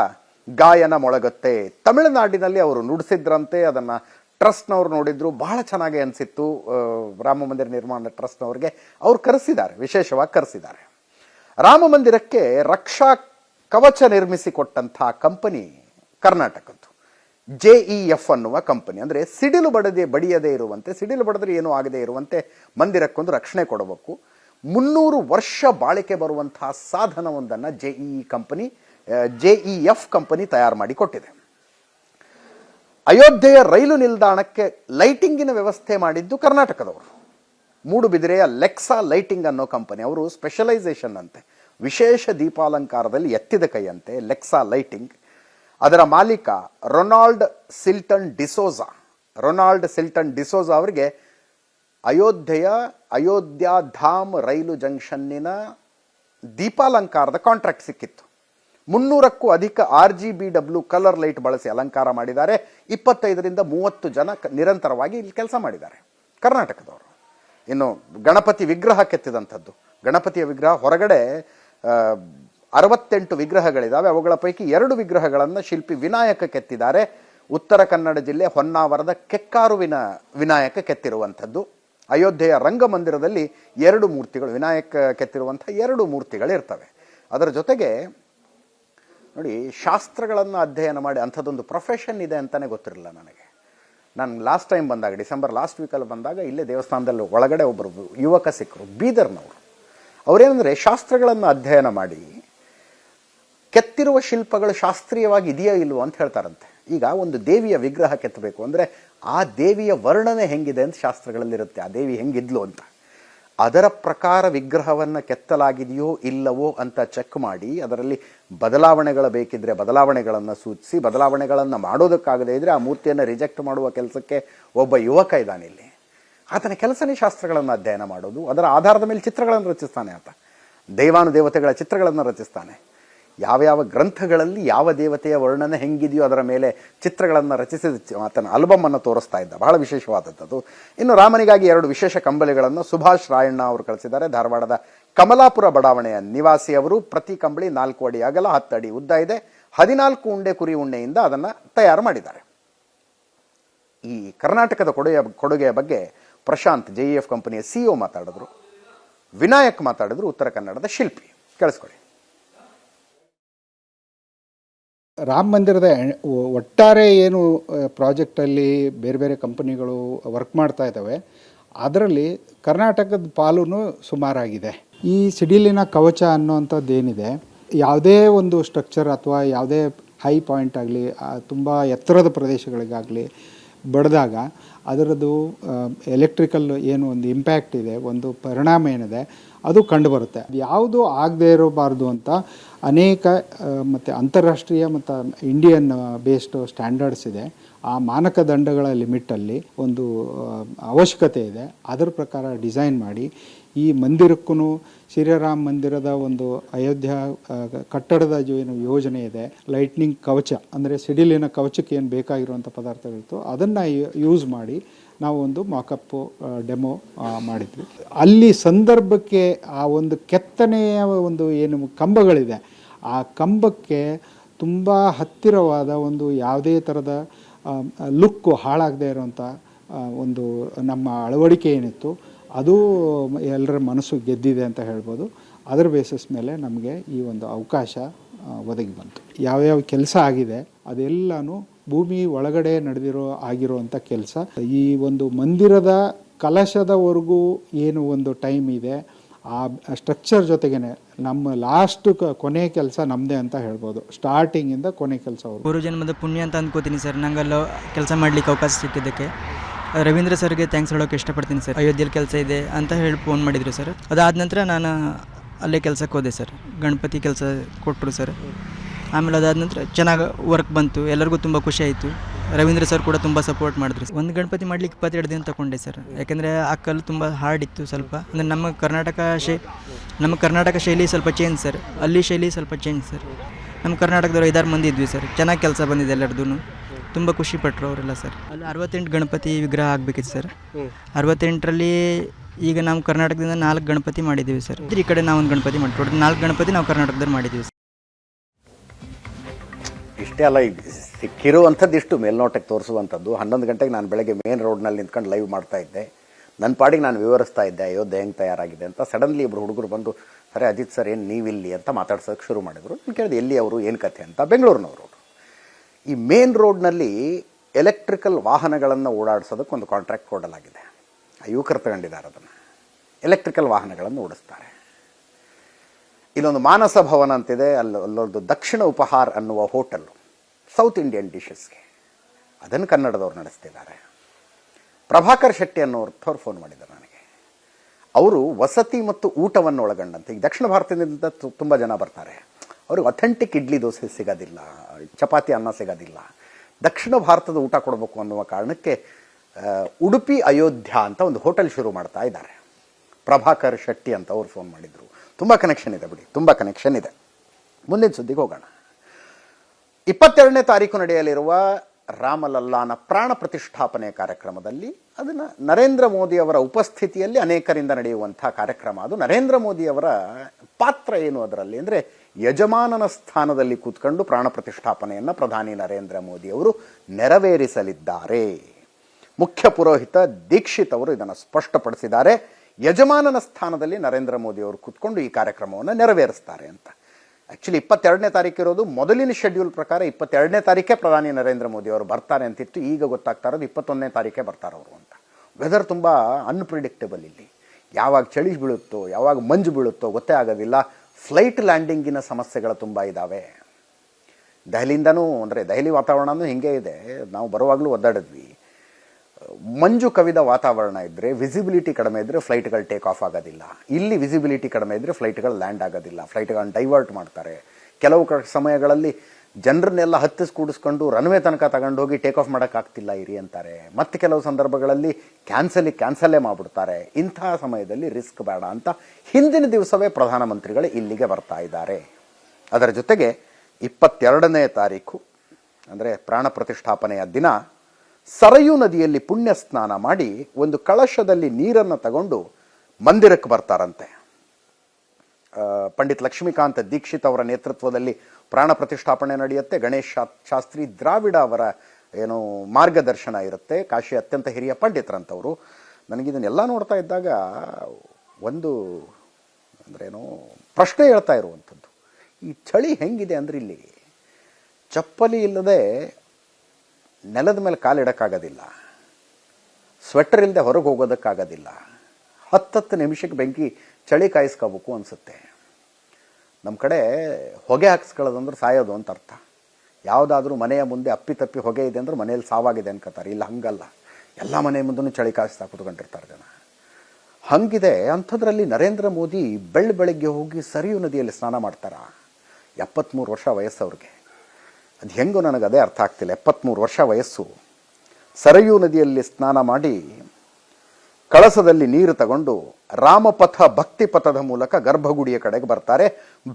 ಗಾಯನ ಮೊಳಗತ್ತೆ ತಮಿಳುನಾಡಿನಲ್ಲಿ ಅವರು ನುಡಿಸಿದ್ರಂತೆ, ಅದನ್ನ ಟ್ರಸ್ಟ್ನವ್ರು ನೋಡಿದ್ರು, ಬಹಳ ಚೆನ್ನಾಗಿ ಅನಿಸಿತ್ತು. ರಾಮ ಮಂದಿರ ನಿರ್ಮಾಣ ಟ್ರಸ್ಟ್ನವ್ರಿಗೆ ಅವ್ರು ಕರೆಸಿದ್ದಾರೆ, ವಿಶೇಷವಾಗಿ ಕರೆಸಿದ್ದಾರೆ. ರಾಮ ಮಂದಿರಕ್ಕೆ ರಕ್ಷಾ ಕವಚ ನಿರ್ಮಿಸಿಕೊಟ್ಟಂತಹ ಕಂಪನಿ ಕರ್ನಾಟಕದ್ದು. ಜೆ ಇ ಎಫ್ ಅನ್ನುವ ಕಂಪನಿ. ಅಂದರೆ ಸಿಡಿಲು ಬಡದೆ, ಬಡಿಯದೇ ಇರುವಂತೆ, ಸಿಡಿಲು ಬಡದ್ರೆ ಏನೂ ಆಗದೇ ಇರುವಂತೆ ಮಂದಿರಕ್ಕೊಂದು ರಕ್ಷಣೆ ಕೊಡಬೇಕು. ಮುನ್ನೂರು ವರ್ಷ ಬಾಳಿಕೆ ಬರುವಂತಹ ಸಾಧನವೊಂದನ್ನು J E company J E F company ತಯಾರು ಮಾಡಿ ಕೊಟ್ಟಿದೆ. ಅಯೋಧ್ಯೆಯ ರೈಲು ನಿಲ್ದಾಣಕ್ಕೆ ಲೈಟಿಂಗಿನ ವ್ಯವಸ್ಥೆ ಮಾಡಿದ್ದು ಕರ್ನಾಟಕದವರು. ಮೂಡುಬಿದಿರೆಯ ಲೆಕ್ಸಾ ಲೈಟಿಂಗ್ ಅನ್ನೋ ಕಂಪನಿ, ಅವರು ಸ್ಪೆಷಲೈಸೇಷನ್ ಅಂತೆ. ವಿಶೇಷ ದೀಪಾಲಂಕಾರದಲ್ಲಿ ಎತ್ತಿದ ಕೈಯಂತೆ ಲೆಕ್ಸಾ ಲೈಟಿಂಗ್. ಅದರ ಮಾಲೀಕ ರೊನಾಲ್ಡ್ ಸಿಲ್ಟನ್ ಡಿಸೋಜಾ. ರೊನಾಲ್ಡ್ ಸಿಲ್ಟನ್ ಡಿಸೋಜಾ ಅವರಿಗೆ ಅಯೋಧ್ಯೆಯ ಅಯೋಧ್ಯ ಧಾಮ್ ರೈಲು ಜಂಕ್ಷನ್ನಿನ ದೀಪಾಲಂಕಾರದ ಕಾಂಟ್ರಾಕ್ಟ್ ಸಿಕ್ಕಿತ್ತು. ಮುನ್ನೂರಕ್ಕೂ ಅಧಿಕ R G B W colour light ಬಳಸಿ ಅಲಂಕಾರ ಮಾಡಿದ್ದಾರೆ. ಇಪ್ಪತ್ತೈದರಿಂದ ಮೂವತ್ತು ಜನ ನಿರಂತರವಾಗಿ ಇಲ್ಲಿ ಕೆಲಸ ಮಾಡಿದ್ದಾರೆ. ಕರ್ನಾಟಕದವರು. ಇನ್ನು ಗಣಪತಿ ವಿಗ್ರಹ ಕೆತ್ತಿದಂಥದ್ದು. ಗಣಪತಿಯ ವಿಗ್ರಹ ಹೊರಗಡೆ ಅರವತ್ತೆಂಟು ವಿಗ್ರಹಗಳಿದ್ದಾವೆ ಅವುಗಳ ಪೈಕಿ ಎರಡು ವಿಗ್ರಹಗಳನ್ನು ಶಿಲ್ಪಿ ವಿನಾಯಕ ಕೆತ್ತಿದ್ದಾರೆ. ಉತ್ತರ ಕನ್ನಡ ಜಿಲ್ಲೆ ಹೊನ್ನಾವರದ ಕೆಕ್ಕಾರುವಿನ ವಿನಾಯಕ ಕೆತ್ತಿರುವಂಥದ್ದು. ಅಯೋಧ್ಯೆಯ ರಂಗಮಂದಿರದಲ್ಲಿ ಎರಡು ಮೂರ್ತಿಗಳು ವಿನಾಯಕ ಕೆತ್ತಿರುವಂಥ ಎರಡು ಮೂರ್ತಿಗಳು ಇರ್ತವೆ ಅದರ ಜೊತೆಗೆ ನೋಡಿ, ಶಾಸ್ತ್ರಗಳನ್ನು ಅಧ್ಯಯನ ಮಾಡಿ ಅಂಥದ್ದೊಂದು ಪ್ರೊಫೆಷನ್ ಇದೆ ಅಂತಲೇ ಗೊತ್ತಿರಲಿಲ್ಲ ನನಗೆ. ನಾನು ಲಾಸ್ಟ್ ಟೈಮ್ ಬಂದಾಗ, ಡಿಸೆಂಬರ್ ಲಾಸ್ಟ್ ವೀಕಲ್ಲಿ ಬಂದಾಗ ಇಲ್ಲೇ ದೇವಸ್ಥಾನದಲ್ಲಿ ಒಳಗಡೆ ಒಬ್ಬರು ಯುವಕ ಸಿಕ್ಕರು ಬೀದರ್ನವರು. ಅವರೇನೆಂದರೆ ಶಾಸ್ತ್ರಗಳನ್ನು ಅಧ್ಯಯನ ಮಾಡಿ, ಕೆತ್ತಿರುವ ಶಿಲ್ಪಗಳು ಶಾಸ್ತ್ರೀಯವಾಗಿ ಇದೆಯೋ ಇಲ್ವೋ ಅಂತ ಹೇಳ್ತಾರಂತೆ. ಈಗ ಒಂದು ದೇವಿಯ ವಿಗ್ರಹ ಕೆತ್ತಬೇಕು ಅಂದರೆ ಆ ದೇವಿಯ ವರ್ಣನೆ ಹೆಂಗಿದೆ ಅಂತ ಶಾಸ್ತ್ರಗಳಲ್ಲಿರುತ್ತೆ. ಆ ದೇವಿ ಹೆಂಗಿದ್ಲು ಅಂತ. ಅದರ ಪ್ರಕಾರ ವಿಗ್ರಹವನ್ನು ಕೆತ್ತಲಾಗಿದೆಯೋ ಇಲ್ಲವೋ ಅಂತ ಚೆಕ್ ಮಾಡಿ, ಅದರಲ್ಲಿ ಬದಲಾವಣೆಗಳು ಬೇಕಿದ್ರೆ ಬದಲಾವಣೆಗಳನ್ನು ಸೂಚಿಸಿ, ಬದಲಾವಣೆಗಳನ್ನು ಮಾಡೋದಕ್ಕಾಗದೇ ಇದ್ದರೆ ಆ ಮೂರ್ತಿಯನ್ನು ರಿಜೆಕ್ಟ್ ಮಾಡುವ ಕೆಲಸಕ್ಕೆ ಒಬ್ಬ ಯುವಕ ಇದ್ದಾನೆ ಇಲ್ಲಿ. ಆತನ ಕೆಲಸನೇ ಶಾಸ್ತ್ರಗಳನ್ನು ಅಧ್ಯಯನ ಮಾಡೋದು, ಅದರ ಆಧಾರದ ಮೇಲೆ ಚಿತ್ರಗಳನ್ನು ರಚಿಸ್ತಾನೆ ಆತ. ದೈವಾನುದೇವತೆಗಳ ಚಿತ್ರಗಳನ್ನು ರಚಿಸ್ತಾನೆ. ಯಾವ ಯಾವ ಗ್ರಂಥಗಳಲ್ಲಿ ಯಾವ ದೇವತೆಯ ವರ್ಣನೆ ಹೆಂಗಿದೆಯೋ ಅದರ ಮೇಲೆ ಚಿತ್ರಗಳನ್ನು ರಚಿಸಿದ ಆತನ ಆಲ್ಬಮನ್ನು ತೋರಿಸ್ತಾ ಇದ್ದ. ಬಹಳ ವಿಶೇಷವಾದದ್ದು. ಇನ್ನು ರಾಮನಿಗಾಗಿ ಎರಡು ವಿಶೇಷ ಕಂಬಳಿಗಳನ್ನು ಸುಭಾಷ್ ರಾಯಣ್ಣ ಅವರು ಕಳಿಸಿದ್ದಾರೆ. ಧಾರವಾಡದ ಕಮಲಾಪುರ ಬಡಾವಣೆಯ ನಿವಾಸಿ ಅವರು ಪ್ರತಿ ಕಂಬಳಿ ನಾಲ್ಕು ಅಡಿ ಅಗಲ, ಹತ್ತು ಅಡಿ ಉದ್ದ ಇದೆ. ಹದಿನಾಲ್ಕು ಉಂಡೆ ಕುರಿ ಉಣ್ಣೆಯಿಂದ ಅದನ್ನು ತಯಾರು ಮಾಡಿದ್ದಾರೆ. ಈ ಕರ್ನಾಟಕದ ಕೊಡುಗೆಯ ಕೊಡುಗೆಯ ಬಗ್ಗೆ ಪ್ರಶಾಂತ್, ಜೆ ಕಂಪನಿಯ ಸಿಇಒ ಮಾತಾಡಿದ್ರು. ವಿನಾಯಕ್ ಮಾತಾಡಿದ್ರು, ಉತ್ತರ ಕನ್ನಡದ ಶಿಲ್ಪಿ. ಕೇಳಿಸ್ಕೊಳ್ಳಿ. ರಾಮ ಮಂದಿರದ ಒಟ್ಟಾರೆ ಏನು ಪ್ರಾಜೆಕ್ಟಲ್ಲಿ ಬೇರೆ ಬೇರೆ ಕಂಪನಿಗಳು ವರ್ಕ್ ಮಾಡ್ತಾ ಇದ್ದಾವೆ. ಅದರಲ್ಲಿ ಕರ್ನಾಟಕದ ಪಾಲು ಸುಮಾರಾಗಿದೆ. ಈ ಸಿಡಿಲಿನ ಕವಚ ಅನ್ನೋವಂಥದ್ದು ಏನಿದೆ ಯಾವುದೇ ಒಂದು ಸ್ಟ್ರಕ್ಚರ್ ಅಥವಾ ಯಾವುದೇ ಹೈ ಪಾಯಿಂಟ್ ಆಗಲಿ ತುಂಬ ಎತ್ತರದ ಪ್ರದೇಶಗಳಿಗಾಗಲಿ ಬಡಿದಾಗ ಅದರದ್ದು ಎಲೆಕ್ಟ್ರಿಕಲ್ ಏನು ಒಂದು ಇಂಪ್ಯಾಕ್ಟ್ ಇದೆ, ಒಂದು ಪರಿಣಾಮ ಏನಿದೆ ಅದು ಕಂಡುಬರುತ್ತೆ. ಯಾವುದು ಆಗದೇ ಇರಬಾರ್ದು ಅಂತ ಅನೇಕ ಮತ್ತು ಅಂತಾರಾಷ್ಟ್ರೀಯ ಮತ್ತು ಇಂಡಿಯನ್ ಬೇಸ್ಡ್ ಸ್ಟ್ಯಾಂಡರ್ಡ್ಸ್ ಇದೆ. ಆ ಮಾನಕದಂಡಗಳ ಲಿಮಿಟಲ್ಲಿ ಒಂದು ಅವಶ್ಯಕತೆ ಇದೆ. ಅದರ ಪ್ರಕಾರ ಡಿಸೈನ್ ಮಾಡಿ ಈ ಮಂದಿರಕ್ಕೂ ಶ್ರೀರಾಮ ಮಂದಿರದ ಒಂದು ಅಯೋಧ್ಯ ಕಟ್ಟಡದ ಏನು ಯೋಜನೆ ಇದೆ. ಲೈಟ್ನಿಂಗ್ ಕವಚ ಅಂದರೆ ಸಿಡಿಲಿನ ಕವಚಕ್ಕೆ ಏನು ಬೇಕಾಗಿರುವಂಥ ಪದಾರ್ಥಗಳಿತ್ತು, ಅದನ್ನು ಯೂಸ್ ಮಾಡಿ ನಾವು ಒಂದು ಮಾಕಪ್ ಡೆಮೋ ಮಾಡಿದ್ವಿ. ಅಲ್ಲಿ ಸಂದರ್ಭಕ್ಕೆ ಆ ಒಂದು ಕೆತ್ತನೆಯ ಒಂದು ಏನು ಕಂಬಗಳಿದೆ, ಆ ಕಂಬಕ್ಕೆ ತುಂಬ ಹತ್ತಿರವಾದ ಒಂದು ಯಾವುದೇ ಥರದ ಲುಕ್ಕು ಹಾಳಾಗದೇ ಇರೋವಂಥ ಒಂದು ನಮ್ಮ ಅಳವಡಿಕೆ ಏನಿತ್ತು, ಅದು ಎಲ್ಲರ ಮನಸ್ಸು ಗೆದ್ದಿದೆ ಅಂತ ಹೇಳ್ಬೋದು. ಅದರ ಬೇಸಿಸ್ ಮೇಲೆ ನಮಗೆ ಈ ಒಂದು ಅವಕಾಶ ಒದಗಿ ಬಂತು. ಯಾವ್ಯಾವ ಕೆಲಸ ಆಗಿದೆ ಅದೆಲ್ಲನೂ ಭೂಮಿ ಒಳಗಡೆ ನಡೆದಿರೋ ಆಗಿರುವಂಥ ಕೆಲಸ. ಈ ಒಂದು ಮಂದಿರದ ಕಲಶದವರೆಗೂ ಏನು ಒಂದು ಟೈಮ್ ಇದೆ, ಆ ಸ್ಟ್ರಕ್ಚರ್ ಜೊತೆಗೇನೆ ನಮ್ಮ ಲಾಸ್ಟ್ ಕೊನೆ ಕೆಲಸ ನಮ್ಮದೇ ಅಂತ ಹೇಳ್ಬೋದು. ಸ್ಟಾರ್ಟಿಂಗಿಂದ ಕೊನೆ ಕೆಲಸ ಪೂರ್ವ ಜನ್ಮದ ಪುಣ್ಯ ಅಂತ ಅಂದ್ಕೋತೀನಿ ಸರ್. ನಂಗೆಲ್ಲ ಕೆಲಸ ಮಾಡ್ಲಿಕ್ಕೆ ಅವಕಾಶ ಸಿಕ್ಕಿದ್ದಕ್ಕೆ. ರವೀಂದ್ರ ಸರ್ಗೆ ಥ್ಯಾಂಕ್ಸ್ ಹೇಳೋಕೆ ಇಷ್ಟಪಡ್ತೀನಿ ಸರ್. ಅಯೋಧ್ಯೆಯಲ್ಲಿ ಕೆಲಸ ಇದೆ ಅಂತ ಹೇಳಿ ಫೋನ್ ಮಾಡಿದ್ರು ಸರ್. ಅದಾದ ನಂತರ ನಾನು ಅಲ್ಲೇ ಕೆಲಸಕ್ಕೆ ಹೋದೆ ಸರ್. ಗಣಪತಿ ಕೆಲಸ ಕೊಟ್ಟರು ಸರ್. ಆಮೇಲೆ ಅದಾದ ನಂತರ ಚೆನ್ನಾಗಿ ವರ್ಕ್ ಬಂತು. ಎಲ್ಲರಿಗೂ ತುಂಬ ಖುಷಿ ಆಯಿತು. ರವೀಂದ್ರ ಸರ್ ಕೂಡ ತುಂಬ ಸಪೋರ್ಟ್ ಮಾಡಿದ್ರು. ಒಂದು ಗಣಪತಿ ಮಾಡ್ಲಿಕ್ಕೆ ಇಪ್ಪತ್ತೆರಡು ದಿನ ತಗೊಂಡೆ ಸರ್ ಯಾಕೆಂದರೆ ಆ ಕಲ್ಲು ತುಂಬ ಹಾರ್ಡ್ ಇತ್ತು ಸ್ವಲ್ಪ. ಅಂದರೆ ನಮ್ಮ ಕರ್ನಾಟಕ ಶೈ ನಮ್ಮ ಕರ್ನಾಟಕ ಶೈಲಿ ಸ್ವಲ್ಪ ಚೇಂಜ್ ಸರ್ ಅಲ್ಲಿ ಶೈಲಿ ಸ್ವಲ್ಪ ಚೇಂಜ್ ಸರ್ ನಮ್ಮ ಕರ್ನಾಟಕದವ್ರು ಐದಾರು ಮಂದಿ ಇದ್ವಿ ಸರ್ ಚೆನ್ನಾಗಿ ಕೆಲಸ ಬಂದಿದೆ ಎಲ್ಲರದೂ ತುಂಬ ಖುಷಿ ಪಟ್ಟರು ಅವರೆಲ್ಲ ಸರ್ ಅಲ್ಲಿ ಅರವತ್ತೆಂಟು ಗಣಪತಿ ವಿಗ್ರಹ ಆಗಬೇಕಿತ್ತು ಸರ್ ಅರವತ್ತೆಂಟರಲ್ಲಿ ಈಗ ನಾವು ಕರ್ನಾಟಕದಿಂದ ನಾಲ್ಕು ಗಣಪತಿ ಮಾಡಿದ್ದೀವಿ ಸರ್ ಈ ಕಡೆ ನಾವು ಒಂದು ಗಣಪತಿ ಮಾಡಿ ಟೋಟಲ್ ನಾಲ್ಕು ಗಣಪತಿ ನಾವು ಕರ್ನಾಟಕದಲ್ಲಿ ಮಾಡಿದ್ದೀವಿ ಸರ್ ಇಷ್ಟೇ ಅಲ್ಲ, ಈಗ ಸಿಕ್ಕಿರುವಂಥದ್ದು ಇಷ್ಟು ಮೇಲ್ನೋಟಕ್ಕೆ ತೋರಿಸುವಂಥದ್ದು. ಹನ್ನೊಂದು ಗಂಟೆಗೆ ನಾನು ಬೆಳಗ್ಗೆ ಮೇನ್ ರೋಡ್ನಲ್ಲಿ ನಿಂತ್ಕೊಂಡು ಲೈವ್ ಮಾಡ್ತಾ ಇದ್ದೆ. ನನ್ನ ಪಾಡಿಗೆ ನಾನು ವಿವರಿಸ್ತಾ ಇದ್ದೆ, ಅಯ್ಯೋ ಹೆಂಗೆ ತಯಾರಾಗಿದೆ ಅಂತ. ಸಡನ್ಲಿ ಇಬ್ಬರು ಹುಡುಗರು ಬಂದು, ಸರಿ ಅಜಿತ್ ಸರ್, ಏನು ನೀವಿಲ್ಲಿ? ಅಂತ ಮಾತಾಡ್ಸೋಕ್ಕೆ ಶುರು ಮಾಡಿದರು. ನಾನು ಕೇಳಿದೆ, ಎಲ್ಲಿ ಅವರು? ಏನು ಕಥೆ? ಅಂತ. ಬೆಂಗಳೂರಿನವರು ಈ ಮೇನ್ ರೋಡ್ನಲ್ಲಿ ಎಲೆಕ್ಟ್ರಿಕಲ್ ವಾಹನಗಳನ್ನು ಓಡಾಡಿಸೋದಕ್ಕೆ ಒಂದು ಕಾಂಟ್ರಾಕ್ಟ್ ಕೊಡಲಾಗಿದೆ. ಆ ಯುವಕರು ತಗೊಂಡಿದ್ದಾರೆ ಅದನ್ನು. ಎಲೆಕ್ಟ್ರಿಕಲ್ ವಾಹನಗಳನ್ನು ಓಡಿಸ್ತಾರೆ. ಇಲ್ಲೊಂದು ಮಾನಸ ಭವನ ಅಂತಿದೆ, ಅಲ್ಲಿ, ಅಲ್ಲೊಂದು ದಕ್ಷಿಣ ಉಪಹಾರ್ ಅನ್ನುವ ಹೋಟೆಲ್ಲು. ಸೌತ್ ಇಂಡಿಯನ್ ಡಿಶಸ್ಗೆ ಅದನ್ನು ಕನ್ನಡದವ್ರು ನಡೆಸ್ತಿದ್ದಾರೆ. ಪ್ರಭಾಕರ್ ಶೆಟ್ಟಿ ಅನ್ನೋರ್ಥವ್ರು ಫೋನ್ ಮಾಡಿದ್ದಾರೆ ನನಗೆ. ಅವರು ವಸತಿ ಮತ್ತು ಊಟವನ್ನು ಒಳಗೊಂಡಂತೆ ಈಗ ದಕ್ಷಿಣ ಭಾರತದಿಂದ ತುಂಬ ಜನ ಬರ್ತಾರೆ. ಅವ್ರಿಗೆ ಅಥೆಂಟಿಕ್ ಇಡ್ಲಿ ದೋಸೆ ಸಿಗೋದಿಲ್ಲ, ಚಪಾತಿ ಅನ್ನ ಸಿಗೋದಿಲ್ಲ. ದಕ್ಷಿಣ ಭಾರತದ ಊಟ ಕೊಡಬೇಕು ಅನ್ನುವ ಕಾರಣಕ್ಕೆ ಉಡುಪಿ ಅಯೋಧ್ಯ ಅಂತ ಒಂದು ಹೋಟೆಲ್ ಶುರು ಮಾಡ್ತಾ ಇದ್ದಾರೆ. ಪ್ರಭಾಕರ್ ಶೆಟ್ಟಿ ಅಂತ ಅವ್ರು ಫೋನ್ ಮಾಡಿದರು. ತುಂಬ ಕನೆಕ್ಷನ್ ಇದೆ ಬಿಡಿ, ತುಂಬ ಕನೆಕ್ಷನ್ ಇದೆ. ಮುಂದಿನ ಸುದ್ದಿಗೆ ಹೋಗೋಣ. ಇಪ್ಪತ್ತೆರಡನೇ ತಾರೀಕು ನಡೆಯಲಿರುವ ರಾಮಲಲ್ಲಾನ ಪ್ರಾಣ ಪ್ರತಿಷ್ಠಾಪನೆ ಕಾರ್ಯಕ್ರಮದಲ್ಲಿ ಅದನ್ನು ನರೇಂದ್ರ ಮೋದಿ ಅವರ ಉಪಸ್ಥಿತಿಯಲ್ಲಿ ಅನೇಕರಿಂದ ನಡೆಯುವಂಥ ಕಾರ್ಯಕ್ರಮ. ಅದು ನರೇಂದ್ರ ಮೋದಿ ಅವರ ಪಾತ್ರ ಏನು ಅದರಲ್ಲಿ? ಅಂದರೆ ಯಜಮಾನನ ಸ್ಥಾನದಲ್ಲಿ ಕೂತ್ಕೊಂಡು ಪ್ರಾಣ ಪ್ರತಿಷ್ಠಾಪನೆಯನ್ನು ಪ್ರಧಾನಿ ನರೇಂದ್ರ ಮೋದಿ ಅವರು ನೆರವೇರಿಸಲಿದ್ದಾರೆ. ಮುಖ್ಯ ಪುರೋಹಿತ ದೀಕ್ಷಿತ್ ಅವರು ಇದನ್ನು ಸ್ಪಷ್ಟಪಡಿಸಿದ್ದಾರೆ. ಯಜಮಾನನ ಸ್ಥಾನದಲ್ಲಿ ನರೇಂದ್ರ ಮೋದಿ ಅವರು ಕೂತ್ಕೊಂಡು ಈ ಕಾರ್ಯಕ್ರಮವನ್ನು ನೆರವೇರಿಸ್ತಾರೆ ಅಂತ. ಆ್ಯಕ್ಚುಲಿ ಇಪ್ಪತ್ತೆರಡನೇ ತಾರೀಕು ಇರೋದು ಮೊದಲಿನ ಶೆಡ್ಯೂಲ್ ಪ್ರಕಾರ ಇಪ್ಪತ್ತೆರಡನೇ ತಾರೀಕೆ ಪ್ರಧಾನಿ ನರೇಂದ್ರ ಮೋದಿ ಅವರು ಬರ್ತಾರೆ ಅಂತಿತ್ತು. ಈಗ ಗೊತ್ತಾಗ್ತಾ ಇರೋದು ಇಪ್ಪತ್ತೊಂದನೇ ತಾರೀಕೆ ಬರ್ತಾರೆ ಅವರು ಅಂತ. ವೆದರ್ ತುಂಬ ಅನ್ಪ್ರಿಡಿಕ್ಟಬಲ್ ಇಲ್ಲಿ. ಯಾವಾಗ ಚಳಿ ಬೀಳುತ್ತೋ, ಯಾವಾಗ ಮಂಜು ಬೀಳುತ್ತೋ ಗೊತ್ತೇ ಆಗೋದಿಲ್ಲ. ಫ್ಲೈಟ್ ಲ್ಯಾಂಡಿಂಗಿನ ಸಮಸ್ಯೆಗಳು ತುಂಬ ಇದ್ದಾವೆ ದೆಹಲಿಯಿಂದನೂ ಅಂದರೆ ದೆಹಲಿ ವಾತಾವರಣನೂ ಹಿಂಗೆ ಇದೆ. ನಾವು ಬರುವಾಗಲೂ ಒದ್ದಾಡಿದ್ವಿ. ಮಂಜು ಕವಿದ ವಾತಾವರಣ ಇದ್ದರೆ ವಿಸಿಬಿಲಿಟಿ ಕಡಿಮೆ ಇದ್ದರೆ ಫ್ಲೈಟ್ಗಳು ಟೇಕ್ ಆಫ್ ಆಗೋದಿಲ್ಲ. ಇಲ್ಲಿ ವಿಸಿಬಿಲಿಟಿ ಕಡಿಮೆ ಇದ್ದರೆ ಫ್ಲೈಟ್ಗಳು ಲ್ಯಾಂಡ್ ಆಗೋದಿಲ್ಲ. ಫ್ಲೈಟ್ಗಳನ್ನ ಡೈವರ್ಟ್ ಮಾಡ್ತಾರೆ. ಕೆಲವು ಸಮಯಗಳಲ್ಲಿ ಜನರನ್ನೆಲ್ಲ ಹತ್ತಿಸ್ ಕೂಡಿಸ್ಕೊಂಡು ರನ್ವೇ ತನಕ ತಗೊಂಡು ಹೋಗಿ ಟೇಕ್ ಆಫ್ ಮಾಡೋಕ್ಕಾಗ್ತಿಲ್ಲ ಇರಿ ಅಂತಾರೆ. ಮತ್ತು ಕೆಲವು ಸಂದರ್ಭಗಳಲ್ಲಿ ಕ್ಯಾನ್ಸಲಿ ಕ್ಯಾನ್ಸಲ್ಲೇ ಮಾಡಿಬಿಡ್ತಾರೆ. ಇಂತಹ ಸಮಯದಲ್ಲಿ ರಿಸ್ಕ್ ಬೇಡ ಅಂತ ಹಿಂದಿನ ದಿವಸವೇ ಪ್ರಧಾನಮಂತ್ರಿಗಳು ಇಲ್ಲಿಗೆ ಬರ್ತಾ ಇದ್ದಾರೆ. ಅದರ ಜೊತೆಗೆ ಇಪ್ಪತ್ತೆರಡನೇ ತಾರೀಕು ಅಂದರೆ ಪ್ರಾಣ ಪ್ರತಿಷ್ಠಾಪನೆಯ ದಿನ ಸರಯೂ ನದಿಯಲ್ಲಿ ಪುಣ್ಯ ಸ್ನಾನ ಮಾಡಿ ಒಂದು ಕಳಶದಲ್ಲಿ ನೀರನ್ನು ತಗೊಂಡು ಮಂದಿರಕ್ಕೆ ಬರ್ತಾರಂತೆ. ಪಂಡಿತ್ ಲಕ್ಷ್ಮೀಕಾಂತ ದೀಕ್ಷಿತ್ ಅವರ ನೇತೃತ್ವದಲ್ಲಿ ಪ್ರಾಣ ಪ್ರತಿಷ್ಠಾಪನೆ ನಡೆಯುತ್ತೆ. ಗಣೇಶ್ ಶಾಸ್ತ್ರಿ ದ್ರಾವಿಡ ಅವರ ಏನು ಮಾರ್ಗದರ್ಶನ ಇರುತ್ತೆ. ಕಾಶಿ ಅತ್ಯಂತ ಹಿರಿಯ ಪಂಡಿತರಂತವರು. ನನಗಿದನ್ನೆಲ್ಲ ನೋಡ್ತಾ ಇದ್ದಾಗ ಒಂದು ಅಂದ್ರೇನು ಪ್ರಶ್ನೆ ಹೇಳ್ತಾ ಇರುವಂಥದ್ದು. ಈ ಚಳಿ ಹೆಂಗಿದೆ ಅಂದ್ರೆ ಇಲ್ಲಿ? ಚಪ್ಪಲಿ ಇಲ್ಲದೆ ನೆಲದ ಮೇಲೆ ಕಾಲಿಡೋಕ್ಕಾಗೋದಿಲ್ಲ ಸ್ವೆಟರ್ ಇಲ್ಲದೆ ಹೊರಗೆ ಹೋಗೋದಕ್ಕಾಗೋದಿಲ್ಲ. ಹತ್ತತ್ತು ನಿಮಿಷಕ್ಕೆ ಬೆಂಕಿ ಚಳಿ ಕಾಯಿಸ್ಕೋಬೇಕು ಅನಿಸುತ್ತೆ. ನಮ್ಮ ಕಡೆ ಹೊಗೆ ಹಾಕ್ಸ್ಕೊಳ್ಳೋದಂದ್ರೆ ಸಾಯೋದು ಅಂತ ಅರ್ಥ. ಯಾವುದಾದ್ರೂ ಮನೆಯ ಮುಂದೆ ಅಪ್ಪಿತಪ್ಪಿ ಹೊಗೆ ಇದೆ ಅಂದ್ರೆ ಮನೆಯಲ್ಲಿ ಸಾವಾಗಿದೆ ಅನ್ಕೋತಾರೆ. ಇಲ್ಲ, ಹಂಗಲ್ಲ. ಎಲ್ಲ ಮನೆ ಮುಂದೂ ಚಳಿ ಕಾಯಿಸ್ತಾ ಕುತ್ಕೊಂಡಿರ್ತಾರೆ ಜನ. ಹಂಗಿದೆ, ಅಂಥದ್ರಲ್ಲಿ ನರೇಂದ್ರ ಮೋದಿ ಬೆಳ್ಳ ಬೆಳಗ್ಗೆ ಹೋಗಿ ಸರಿಯು ನದಿಯಲ್ಲಿ ಸ್ನಾನ ಮಾಡ್ತಾರ? ಎಪ್ಪತ್ತ್ಮೂರು ವರ್ಷ ವಯಸ್ಸು ಅವ್ರಿಗೆ ಅದು ಹೆಂಗೋ ನನಗೆ ಅದೇ ಅರ್ಥ ಆಗ್ತಿಲ್ಲ. ಎಪ್ಪತ್ತ್ಮೂರು ವರ್ಷ ವಯಸ್ಸು. ಸರಯೂ ನದಿಯಲ್ಲಿ ಸ್ನಾನ ಮಾಡಿ ಕಳಸದಲ್ಲಿ ನೀರು ತಗೊಂಡು ರಾಮಪಥ ಭಕ್ತಿಪಥದ ಮೂಲಕ ಗರ್ಭಗುಡಿಯ ಕಡೆಗೆ ಬರ್ತಾರೆ.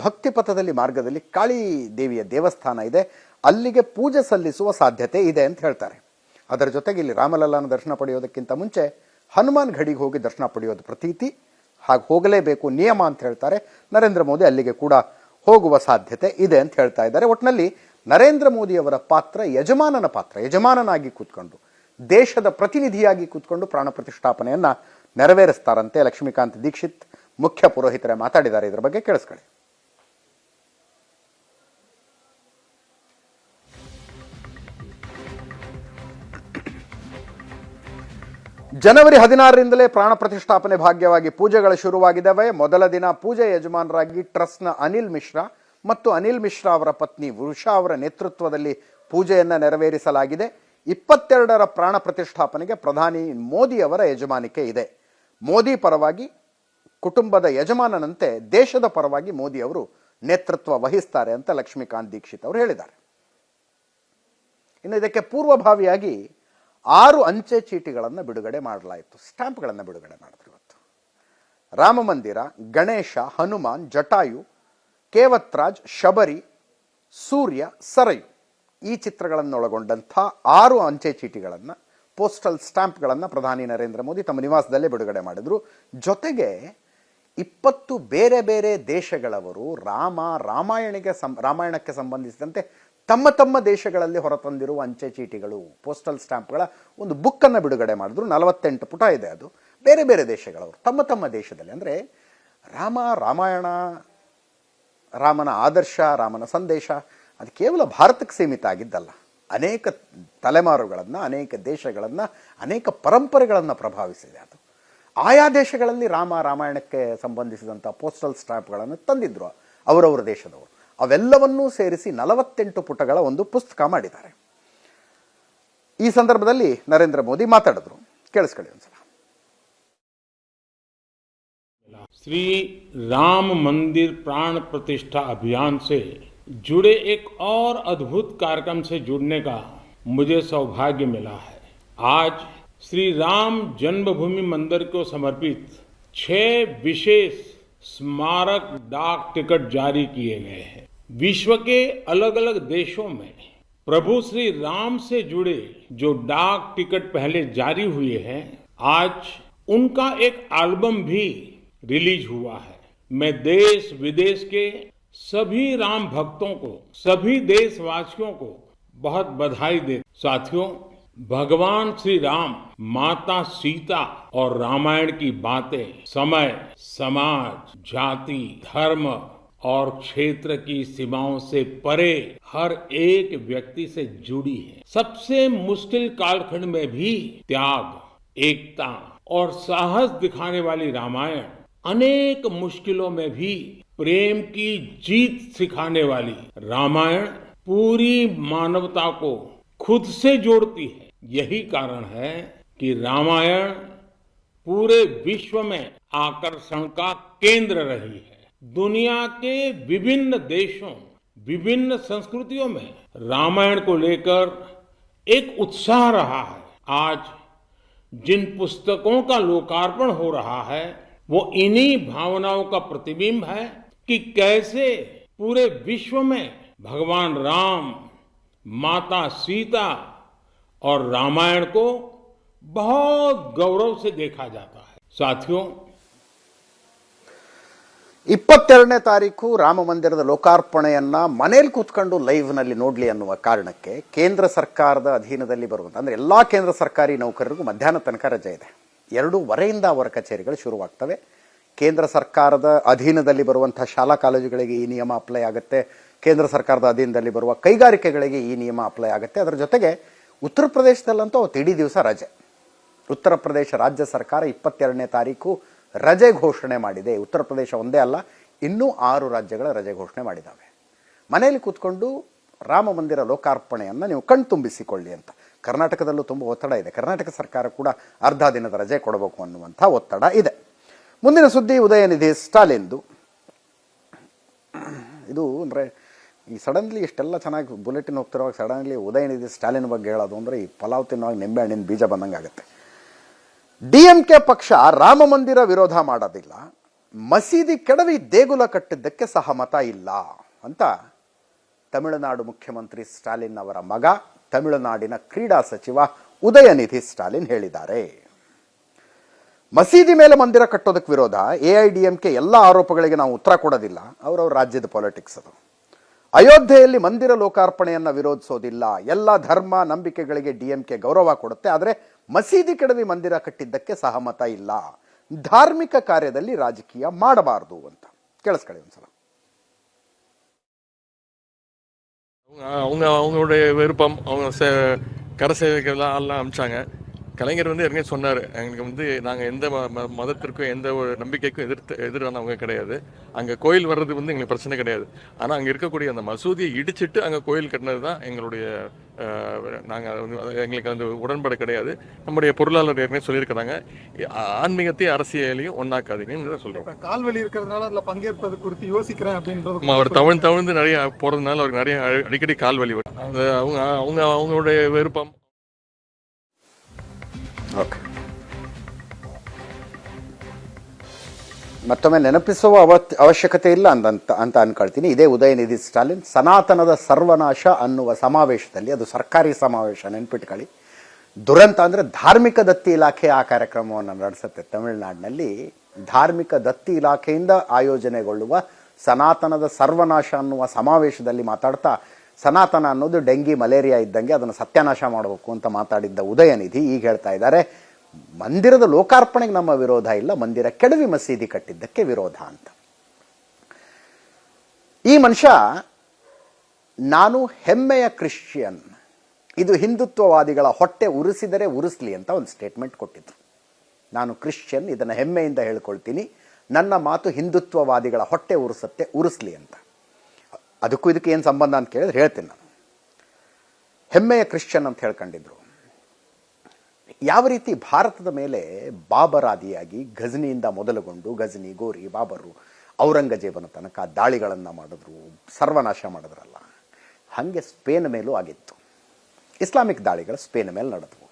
ಭಕ್ತಿಪಥದಲ್ಲಿ ಮಾರ್ಗದಲ್ಲಿ ಕಾಳಿ ದೇವಿಯ ದೇವಸ್ಥಾನ ಇದೆ. ಅಲ್ಲಿಗೆ ಪೂಜೆ ಸಲ್ಲಿಸುವ ಸಾಧ್ಯತೆ ಇದೆ ಅಂತ ಹೇಳ್ತಾರೆ. ಅದರ ಜೊತೆಗೆ ಇಲ್ಲಿ ರಾಮಲಲ್ಲನ ದರ್ಶನ ಪಡೆಯೋದಕ್ಕಿಂತ ಮುಂಚೆ ಹನುಮಾನ್ ಘಡಿಗೆ ಹೋಗಿ ದರ್ಶನ ಪಡೆಯೋದು ಪ್ರತೀತಿ. ಹಾಗೆ ಹೋಗಲೇಬೇಕು ನಿಯಮ ಅಂತ ಹೇಳ್ತಾರೆ. ನರೇಂದ್ರ ಮೋದಿ ಅಲ್ಲಿಗೆ ಕೂಡ ಹೋಗುವ ಸಾಧ್ಯತೆ ಇದೆ ಅಂತ ಹೇಳ್ತಾ ಇದ್ದಾರೆ. ಒಟ್ಟಿನಲ್ಲಿ ನರೇಂದ್ರ ಮೋದಿಯವರ ಪಾತ್ರ ಯಜಮಾನನ ಪಾತ್ರ, ಯಜಮಾನನಾಗಿ ಕೂತ್ಕೊಂಡು, ದೇಶದ ಪ್ರತಿನಿಧಿಯಾಗಿ ಕೂತ್ಕೊಂಡು ಪ್ರಾಣ ಪ್ರತಿಷ್ಠಾಪನೆಯನ್ನ ನೆರವೇರಿಸ್ತಾರಂತೆ ಲಕ್ಷ್ಮೀಕಾಂತ್ ದೀಕ್ಷಿತ್, ಮುಖ್ಯ ಪುರೋಹಿತರೇ ಮಾತಾಡಿದ್ದಾರೆ. ಇದರ ಬಗ್ಗೆ ಕೇಳಿಸ್ಕೊಳ್ಳಿ. ಜನವರಿ ಹದಿನಾರರಿಂದಲೇ ಪ್ರಾಣ ಪ್ರತಿಷ್ಠಾಪನೆ ಭಾಗ್ಯವಾಗಿ ಪೂಜೆಗಳು ಶುರುವಾಗಿದ್ದಾವೆ. ಮೊದಲ ದಿನ ಪೂಜೆ ಯಜಮಾನರಾಗಿ ಟ್ರಸ್ಟ್ನ ಅನಿಲ್ ಮಿಶ್ರಾ ಮತ್ತು ಅನಿಲ್ ಮಿಶ್ರಾ ಅವರ ಪತ್ನಿ ವೃಷಾ ಅವರ ನೇತೃತ್ವದಲ್ಲಿ ಪೂಜೆಯನ್ನು ನೆರವೇರಿಸಲಾಗಿದೆ. ಇಪ್ಪತ್ತೆರಡರ ಪ್ರಾಣ ಪ್ರತಿಷ್ಠಾಪನೆಗೆ ಪ್ರಧಾನಿ ಮೋದಿ ಅವರ ಯಜಮಾನಿಕೆ ಇದೆ. ಮೋದಿ ಪರವಾಗಿ ಕುಟುಂಬದ ಯಜಮಾನನಂತೆ ದೇಶದ ಪರವಾಗಿ ಮೋದಿ ಅವರು ನೇತೃತ್ವ ವಹಿಸ್ತಾರೆ ಅಂತ ಲಕ್ಷ್ಮೀಕಾಂತ್ ದೀಕ್ಷಿತ್ ಅವರು ಹೇಳಿದ್ದಾರೆ. ಇನ್ನು ಇದಕ್ಕೆ ಪೂರ್ವಭಾವಿಯಾಗಿ ಆರು ಅಂಚೆ ಚೀಟಿಗಳನ್ನು ಬಿಡುಗಡೆ ಮಾಡಲಾಯಿತು. ಸ್ಟ್ಯಾಂಪ್ಗಳನ್ನು ಬಿಡುಗಡೆ ಮಾಡಿದ್ರು ಇವತ್ತು. ರಾಮ ಮಂದಿರ, ಗಣೇಶ, ಹನುಮಾನ್, ಜಟಾಯು ಕೇವತ್ರಾಜ್, ಶಬರಿ, ಸೂರ್ಯ, ಸರಯು ಈ ಚಿತ್ರಗಳನ್ನು ಒಳಗೊಂಡಂಥ ಆರು ಅಂಚೆ ಚೀಟಿಗಳನ್ನು, ಪೋಸ್ಟಲ್ ಸ್ಟ್ಯಾಂಪ್ಗಳನ್ನು ಪ್ರಧಾನಿ ನರೇಂದ್ರ ಮೋದಿ ತಮ್ಮ ನಿವಾಸದಲ್ಲೇ ಬಿಡುಗಡೆ ಮಾಡಿದರು. ಜೊತೆಗೆ ಇಪ್ಪತ್ತು ಬೇರೆ ಬೇರೆ ದೇಶಗಳವರು ರಾಮ, ರಾಮಾಯಣಿಗೆ ಸಂ, ರಾಮಾಯಣಕ್ಕೆ ಸಂಬಂಧಿಸಿದಂತೆ ತಮ್ಮ ತಮ್ಮ ದೇಶಗಳಲ್ಲಿ ಹೊರತಂದಿರುವ ಅಂಚೆ ಚೀಟಿಗಳು, ಪೋಸ್ಟಲ್ ಸ್ಟ್ಯಾಂಪ್ಗಳ ಒಂದು ಬುಕ್ಕನ್ನು ಬಿಡುಗಡೆ ಮಾಡಿದ್ರು. ನಲವತ್ತೆಂಟು ಪುಟ ಇದೆ ಅದು. ಬೇರೆ ಬೇರೆ ದೇಶಗಳವರು ತಮ್ಮ ತಮ್ಮ ದೇಶದಲ್ಲಿ. ಅಂದರೆ ರಾಮ, ರಾಮಾಯಣ ರಾಮನ ಆದರ್ಶ, ರಾಮನ ಸಂದೇಶ, ಅದು ಕೇವಲ ಭಾರತಕ್ಕೆ ಸೀಮಿತ ಆಗಿದ್ದಲ್ಲ. ಅನೇಕ ತಲೆಮಾರುಗಳನ್ನು, ಅನೇಕ ದೇಶಗಳನ್ನು, ಅನೇಕ ಪರಂಪರೆಗಳನ್ನು ಪ್ರಭಾವಿಸಿದೆ ಅದು. ಆಯಾ ದೇಶಗಳಲ್ಲಿ ರಾಮ ರಾಮಾಯಣಕ್ಕೆ ಸಂಬಂಧಿಸಿದಂಥ ಪೋಸ್ಟಲ್ ಸ್ಟಾಂಪ್ಗಳನ್ನು ತಂದಿದ್ರು ಅವರವರ ದೇಶದವರು. ಅವೆಲ್ಲವನ್ನೂ ಸೇರಿಸಿ ನಲವತ್ತೆಂಟು ಪುಟಗಳ ಒಂದು ಪುಸ್ತಕ ಮಾಡಿದ್ದಾರೆ. ಈ ಸಂದರ್ಭದಲ್ಲಿ ನರೇಂದ್ರ ಮೋದಿ ಮಾತಾಡಿದ್ರು. ಕೇಳಿಸ್ಕೊಳ್ಳಿ ಒಂದ್ಸಲ. श्री राम मंदिर प्राण प्रतिष्ठा अभियान से जुड़े एक और अद्भुत कार्यक्रम से जुड़ने का मुझे सौभाग्य मिला है। आज श्री राम जन्मभूमि मंदिर को समर्पित छह विशेष स्मारक डाक टिकट जारी किए गए हैं। विश्व के अलग अलग देशों में प्रभु श्री राम से जुड़े जो डाक टिकट पहले जारी हुए हैं, आज उनका एक एल्बम भी रिलीज़ हुआ है। मैं देश, विदेश के सभी राम भक्तों को, सभी देशवासियों को बहुत बधाई दे। साथियों, भगवान श्री राम, माता सीता और रामायण की बातें समय, समाज, जाति, धर्म और क्षेत्र की सीमाओं से परे हर एक व्यक्ति से जुड़ी है। सबसे मुश्किल कालखंड में भी त्याग, एकता और साहस दिखाने वाली रामायण अनेक मुश्किलों में भी प्रेम की जीत सिखाने वाली रामायण पूरी मानवता को खुद से जोड़ती है। यही कारण है कि रामायण पूरे विश्व में आकर्षण का केंद्र रही है। दुनिया के विभिन्न देशों, विभिन्न संस्कृतियों में रामायण को लेकर एक उत्साह रहा है। आज जिन पुस्तकों का लोकार्पण हो रहा है वो इन्हीं भावनाओं का प्रतिबिंब है कि कैसे पूरे विश्व में भगवान राम माता सीता और रामायण को बहुत गौरव से देखा जाता है साथियों ಇಪ್ಪತ್ತೆರಡನೇ ತಾರೀಕು ರಾಮ ಮಂದಿರದ ಲೋಕಾರ್ಪಣೆಯನ್ನ ಮನೇಲಿ ಕೂತ್ಕೊಂಡು ಲೈವ್ನಲ್ಲಿ ನೋಡಲಿ ಅನ್ನುವ ಕಾರಣಕ್ಕೆ ಕೇಂದ್ರ ಸರ್ಕಾರದ ಅಧೀನದಲ್ಲಿ ಬರುವಂಥ ಅಂದರೆ ಎಲ್ಲ ಕೇಂದ್ರ ಸರ್ಕಾರಿ ನೌಕರರಿಗೂ ಮಧ್ಯಾಹ್ನ ತನಕ ರಜೆ ಇದೆ ಎರಡೂವರೆಯಿಂದ ಅವರ ಕಚೇರಿಗಳು ಶುರುವಾಗ್ತವೆ. ಕೇಂದ್ರ ಸರ್ಕಾರದ ಅಧೀನದಲ್ಲಿ ಬರುವಂಥ ಶಾಲಾ ಕಾಲೇಜುಗಳಿಗೆ ಈ ನಿಯಮ ಅಪ್ಲೈ ಆಗುತ್ತೆ. ಕೇಂದ್ರ ಸರ್ಕಾರದ ಅಧೀನದಲ್ಲಿ ಬರುವ ಕೈಗಾರಿಕೆಗಳಿಗೆ ಈ ನಿಯಮ ಅಪ್ಲೈ ಆಗುತ್ತೆ. ಅದರ ಜೊತೆಗೆ ಉತ್ತರ ಪ್ರದೇಶದಲ್ಲಂತೂ ಅವತ್ತು ಇಡೀ ದಿವಸ ರಜೆ. ಉತ್ತರ ಪ್ರದೇಶ ರಾಜ್ಯ ಸರ್ಕಾರ ಇಪ್ಪತ್ತೆರಡನೇ ತಾರೀಕು ರಜೆ ಘೋಷಣೆ ಮಾಡಿದೆ. ಉತ್ತರ ಪ್ರದೇಶ ಒಂದೇ ಅಲ್ಲ, ಇನ್ನೂ ಆರು ರಾಜ್ಯಗಳ ರಜೆ ಘೋಷಣೆ ಮಾಡಿದ್ದಾವೆ. ಮನೆಯಲ್ಲಿ ಕೂತ್ಕೊಂಡು ರಾಮ ಮಂದಿರ ಲೋಕಾರ್ಪಣೆಯನ್ನು ನೀವು ಕಣ್ತುಂಬಿಸಿಕೊಳ್ಳಿ ಅಂತ. ಕರ್ನಾಟಕದಲ್ಲೂ ತುಂಬ ಒತ್ತಡ ಇದೆ. ಕರ್ನಾಟಕ ಸರ್ಕಾರ ಕೂಡ ಅರ್ಧ ದಿನದ ರಜೆ ಕೊಡಬೇಕು ಅನ್ನುವಂಥ ಒತ್ತಡ ಇದೆ. ಮುಂದಿನ ಸುದ್ದಿ, ಉದಯನಿಧಿ ಸ್ಟಾಲಿನ್ದು. ಇದು ಅಂದರೆ ಈ ಸಡನ್ಲಿ ಇಷ್ಟೆಲ್ಲ ಚೆನ್ನಾಗಿ ಬುಲೆಟಿನ್ ಹೋಗ್ತಿರುವಾಗ ಸಡನ್ಲಿ ಉದಯನಿಧಿ ಸ್ಟಾಲಿನ್ ಬಗ್ಗೆ ಹೇಳೋದು ಅಂದರೆ ಈ ಪಲಾವ್ ತಿನ್ನುವಾಗ ನಿಂಬೆ ಹಣ್ಣಿನ ಬೀಜ ಬಂದಂಗೆ ಆಗುತ್ತೆ. ಡಿ ಎಂ ಕೆ ಪಕ್ಷ ರಾಮ ಮಂದಿರ ವಿರೋಧ ಮಾಡೋದಿಲ್ಲ. ಮಸೀದಿ ಕೆಡವಿ ದೇಗುಲ ಕಟ್ಟಿದ್ದಕ್ಕೆ ಸಹಮತ ಇಲ್ಲ ಅಂತ ತಮಿಳುನಾಡು ಮುಖ್ಯಮಂತ್ರಿ ಸ್ಟಾಲಿನ್ ಅವರ ಮಗ ತಮಿಳುನಾಡಿನ ಕ್ರೀಡಾ ಸಚಿವ ಉದಯನಿಧಿ ಸ್ಟಾಲಿನ್ ಹೇಳಿದ್ದಾರೆ. ಮಸೀದಿ ಮೇಲೆ ಮಂದಿರ ಕಟ್ಟೋದಕ್ಕೆ ವಿರೋಧ, ಎ ಐ ಎಲ್ಲ ಆರೋಪಗಳಿಗೆ ನಾವು ಉತ್ತರ ಕೊಡೋದಿಲ್ಲ. ಅವರವ್ರ ರಾಜ್ಯದ ಪಾಲಿಟಿಕ್ಸ್ ಅದು. ಅಯೋಧ್ಯೆಯಲ್ಲಿ ಮಂದಿರ ಲೋಕಾರ್ಪಣೆಯನ್ನು ವಿರೋಧಿಸೋದಿಲ್ಲ. ಎಲ್ಲ ಧರ್ಮ ನಂಬಿಕೆಗಳಿಗೆ ಡಿ ಎಂ ಕೆ ಗೌರವ ಕೊಡುತ್ತೆ. ಆದರೆ ಮಸೀದಿ ಕೆಡವಿ ಮಂದಿರ ಕಟ್ಟಿದ್ದಕ್ಕೆ ಸಹಮತ ಇಲ್ಲ. ಧಾರ್ಮಿಕ ಕಾರ್ಯದಲ್ಲಿ ರಾಜಕೀಯ ಮಾಡಬಾರದು ಅಂತ. ಕೇಳಿಸ್ಕೊಳ್ಳಿ ಒಂದ್ಸಲ. அவங்க அவங்க அவங்களுடைய விருப்பம் அவங்க சே கரை சேவைக்கெல்லாம் எல்லாம் அமிச்சாங்க. கலைஞர் வந்து ஏற்கனவே சொன்னார். எங்களுக்கு வந்து நாங்கள் எந்த மதத்திற்கும் எந்த ஒரு நம்பிக்கைக்கும் எதிர்த்து எதிரானவங்க கிடையாது. அங்கே கோயில் வர்றது வந்து எங்களுக்கு பிரச்சனை கிடையாது. ஆனால் அங்கே இருக்கக்கூடிய அந்த மசூதியை இடிச்சிட்டு அங்கே கோயில் கட்டினது தான் எங்களுடைய நாங்கள் வந்து எங்களுக்கு அந்த உடன்பாடு கிடையாது. நம்முடைய பொருளாளர் ஏற்கனவே சொல்லியிருக்கிறாங்க. ஆன்மீகத்தையும் அரசியலையும் ஒன்றாக்காதீங்கன்னு தான் சொல்கிறோம் கால்வலி இருக்கிறதுனால அதுல பங்கேற்பது குறித்து யோசிக்கிறேன் அப்படின்றது அவர் தவழ்ந்து தவழ்ந்து நிறைய போறதுனால அவருக்கு நிறைய அடி- அடிக்கடி கால் வலி வரும். அவங்க அவங்க அவங்களுடைய விருப்பம். ಓಕೆ. ಮತ್ತೊಮ್ಮೆ ನೆನಪಿಸುವ ಅವತ್, ಅವಶ್ಯಕತೆ ಇಲ್ಲ ಅಂದಂತ ಅಂತ ಅನ್ಕೊಳ್ತೀನಿ. ಇದೇ ಉದಯನಿಧಿ ಸ್ಟಾಲಿನ್, ಸನಾತನದ ಸರ್ವನಾಶ ಅನ್ನುವ ಸಮಾವೇಶದಲ್ಲಿ, ಅದು ಸರ್ಕಾರಿ ಸಮಾವೇಶ, ನೆನ್ಪಿಟ್ಕೊಳ್ಳಿ. ದುರಂತ ಅಂದರೆ ಧಾರ್ಮಿಕ ದತ್ತಿ ಇಲಾಖೆ ಆ ಕಾರ್ಯಕ್ರಮವನ್ನು ನಡೆಸುತ್ತೆ. ತಮಿಳುನಾಡಿನಲ್ಲಿ ಧಾರ್ಮಿಕ ದತ್ತಿ ಇಲಾಖೆಯಿಂದ ಆಯೋಜನೆಗೊಳ್ಳುವ ಸನಾತನದ ಸರ್ವನಾಶ ಅನ್ನುವ ಸಮಾವೇಶದಲ್ಲಿ ಮಾತಾಡ್ತಾ ಸನಾತನ ಅನ್ನೋದು ಡೆಂಗಿ, ಮಲೇರಿಯಾ ಇದ್ದಂಗೆ ಅದನ್ನು ಸತ್ಯನಾಶ ಮಾಡಬೇಕು ಅಂತ ಮಾತಾಡಿದ್ದ ಉದಯನಿಧಿ ಈಗ ಹೇಳ್ತಾ ಇದ್ದಾರೆ, ಮಂದಿರದ ಲೋಕಾರ್ಪಣೆಗೆ ನಮ್ಮ ವಿರೋಧ ಇಲ್ಲ, ಮಂದಿರ ಕೆಡವಿ ಮಸೀದಿ ಕಟ್ಟಿದ್ದಕ್ಕೆ ವಿರೋಧ ಅಂತ. ಈ ಮನುಷ್ಯ, ನಾನು ಹೆಮ್ಮೆಯ ಕ್ರಿಶ್ಚಿಯನ್, ಇದು ಹಿಂದುತ್ವವಾದಿಗಳ ಹೊಟ್ಟೆ ಉರಿಸಿದರೆ ಉರಿಸ್ಲಿ ಅಂತ ಒಂದು ಸ್ಟೇಟ್ಮೆಂಟ್ ಕೊಟ್ಟಿದ್ರು. ನಾನು ಕ್ರಿಶ್ಚಿಯನ್, ಇದನ್ನು ಹೆಮ್ಮೆಯಿಂದ ಹೇಳ್ಕೊಳ್ತೀನಿ, ನನ್ನ ಮಾತು ಹಿಂದುತ್ವವಾದಿಗಳ ಹೊಟ್ಟೆ ಉರಿಸತ್ತೆ, ಉರಿಸ್ಲಿ ಅಂತ. ಅದಕ್ಕೂ ಇದಕ್ಕೆ ಏನು ಸಂಬಂಧ ಅಂತ ಕೇಳಿದ್ರೆ ಹೇಳ್ತೀನಿ ನಾನು. ಹೆಮ್ಮೆಯ ಕ್ರಿಶ್ಚಿಯನ್ ಅಂತ ಹೇಳ್ಕೊಂಡಿದ್ರು. ಯಾವ ರೀತಿ ಭಾರತದ ಮೇಲೆ ಬಾಬರಾದಿಯಾಗಿ ಗಜನಿಯಿಂದ ಮೊದಲುಗೊಂಡು ಗಜನಿ ಗೋರಿ, ಬಾಬರು ಔರಂಗಜೇಬನ ತನಕ ದಾಳಿಗಳನ್ನು ಮಾಡಿದ್ರು, ಸರ್ವನಾಶ ಮಾಡಿದ್ರಲ್ಲ, ಹಾಗೆ ಸ್ಪೇನ್ ಮೇಲೂ ಆಗಿತ್ತು. ಇಸ್ಲಾಮಿಕ್ ದಾಳಿಗಳು ಸ್ಪೇನ್ ಮೇಲೆ ನಡೆದವು.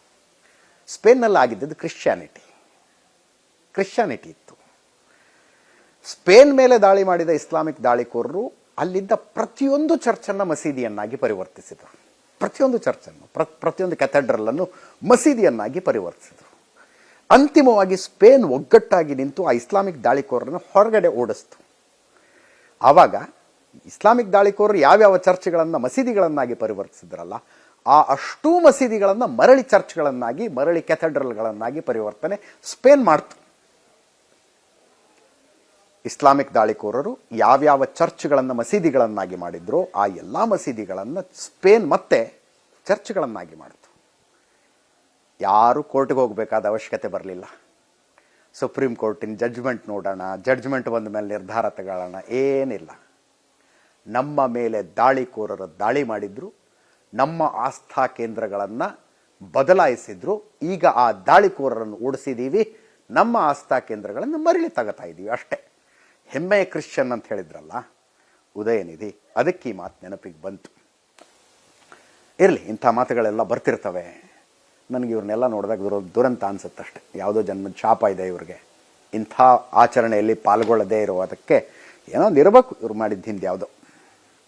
ಸ್ಪೇನ್ನಲ್ಲಿ ಆಗಿದ್ದದ್ದು ಕ್ರಿಶ್ಚಿಯಾನಿಟಿ. ಕ್ರಿಶ್ಚಿಯಾನಿಟಿ ಇತ್ತು. ಸ್ಪೇನ್ ಮೇಲೆ ದಾಳಿ ಮಾಡಿದ ಇಸ್ಲಾಮಿಕ್ ದಾಳಿಕೋರರು ಅಲ್ಲಿದ್ದ ಪ್ರತಿಯೊಂದು ಚರ್ಚನ್ನು ಮಸೀದಿಯನ್ನಾಗಿ ಪರಿವರ್ತಿಸಿದರು. ಪ್ರತಿಯೊಂದು ಚರ್ಚನ್ನು, ಪ್ರ, ಪ್ರತಿಯೊಂದು ಕೆಥೆಡ್ರಲ್ಲನ್ನು ಮಸೀದಿಯನ್ನಾಗಿ ಪರಿವರ್ತಿಸಿದರು. ಅಂತಿಮವಾಗಿ ಸ್ಪೇನ್ ಒಗ್ಗಟ್ಟಾಗಿ ನಿಂತು ಆ ಇಸ್ಲಾಮಿಕ್ ದಾಳಿಕೋರರನ್ನು ಹೊರಗಡೆ ಓಡಿಸ್ತು. ಆವಾಗ ಇಸ್ಲಾಮಿಕ್ ದಾಳಿಕೋರರು ಯಾವ್ಯಾವ ಚರ್ಚ್ಗಳನ್ನು ಮಸೀದಿಗಳನ್ನಾಗಿ ಪರಿವರ್ತಿಸಿದ್ರಲ್ಲ, ಆ ಅಷ್ಟೂ ಮಸೀದಿಗಳನ್ನು ಮರಳಿ ಚರ್ಚ್ಗಳನ್ನಾಗಿ, ಮರಳಿ ಕೆಥೆಡ್ರಲ್ಗಳನ್ನಾಗಿ ಪರಿವರ್ತನೆ ಸ್ಪೇನ್ ಮಾಡ್ತು. ಇಸ್ಲಾಮಿಕ್ ದಾಳಿಕೋರರು ಯಾವ್ಯಾವ ಚರ್ಚ್ಗಳನ್ನು ಮಸೀದಿಗಳನ್ನಾಗಿ ಮಾಡಿದ್ರೋ ಆ ಎಲ್ಲ ಮಸೀದಿಗಳನ್ನು ಸ್ಪೇನ್ ಮತ್ತೆ ಚರ್ಚ್ಗಳನ್ನಾಗಿ ಮಾಡಿತು. ಯಾರು ಕೋರ್ಟ್ಗೆ ಹೋಗಬೇಕಾದ ಅವಶ್ಯಕತೆ ಬರಲಿಲ್ಲ. ಸುಪ್ರೀಂ ಕೋರ್ಟಿನ ಜಡ್ಜ್ಮೆಂಟ್ ನೋಡೋಣ ಜಡ್ಜ್ಮೆಂಟ್ ಬಂದ ಮೇಲೆ ನಿರ್ಧಾರ ತಗೊಳ್ಳೋಣ, ಏನಿಲ್ಲ. ನಮ್ಮ ಮೇಲೆ ದಾಳಿಕೋರರು ದಾಳಿ ಮಾಡಿದ್ರು, ನಮ್ಮ ಆಸ್ಥಾ ಕೇಂದ್ರಗಳನ್ನು ಬದಲಾಯಿಸಿದ್ರು, ಈಗ ಆ ದಾಳಿಕೋರರನ್ನು ಓಡಿಸಿದ್ದೀವಿ ನಮ್ಮ ಆಸ್ಥಾ ಕೇಂದ್ರಗಳನ್ನು ಮರಳಿ ತಗೋತಾ ಇದ್ದೀವಿ ಅಷ್ಟೇ. ಹೆಮ್ಮೆಯ ಕ್ರಿಶ್ಚಿಯನ್ ಅಂತ ಹೇಳಿದ್ರಲ್ಲ, ಉದಯನಿಧಿ, ಅದಕ್ಕೆ ಈ ಮಾತು ನೆನಪಿಗೆ ಬಂತು. ಇರಲಿ, ಇಂಥ ಮಾತುಗಳೆಲ್ಲ ಬರ್ತಿರ್ತವೆ. ನನಗೆ ಇವ್ರನ್ನೆಲ್ಲ ನೋಡಿದಾಗ ದುರ, ದುರಂತ ಅನ್ಸುತ್ತಷ್ಟೆ. ಯಾವುದೋ ಜನ್ಮದ ಶಾಪ ಇದೆ ಇವ್ರಿಗೆ. ಇಂಥ ಆಚರಣೆಯಲ್ಲಿ ಪಾಲ್ಗೊಳ್ಳದೇ ಅದಕ್ಕೆ ಏನೋ ಒಂದು ಇರಬೇಕು ಇವ್ರು ಮಾಡಿದ್ದ ಹಿಂದೆ ಯಾವುದೋ.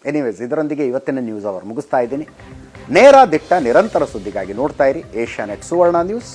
ಎನಿವೇಸ್ ಇದರೊಂದಿಗೆ ಇವತ್ತಿನ ನ್ಯೂಸ್ ಅವರ್ ಮುಗಿಸ್ತಾ ಇದ್ದೀನಿ. ನೇರ ದಿಟ್ಟ ನಿರಂತರ ಸುದ್ದಿಗಾಗಿ ನೋಡ್ತಾ ಇರಿ. Asianet Suvarna news.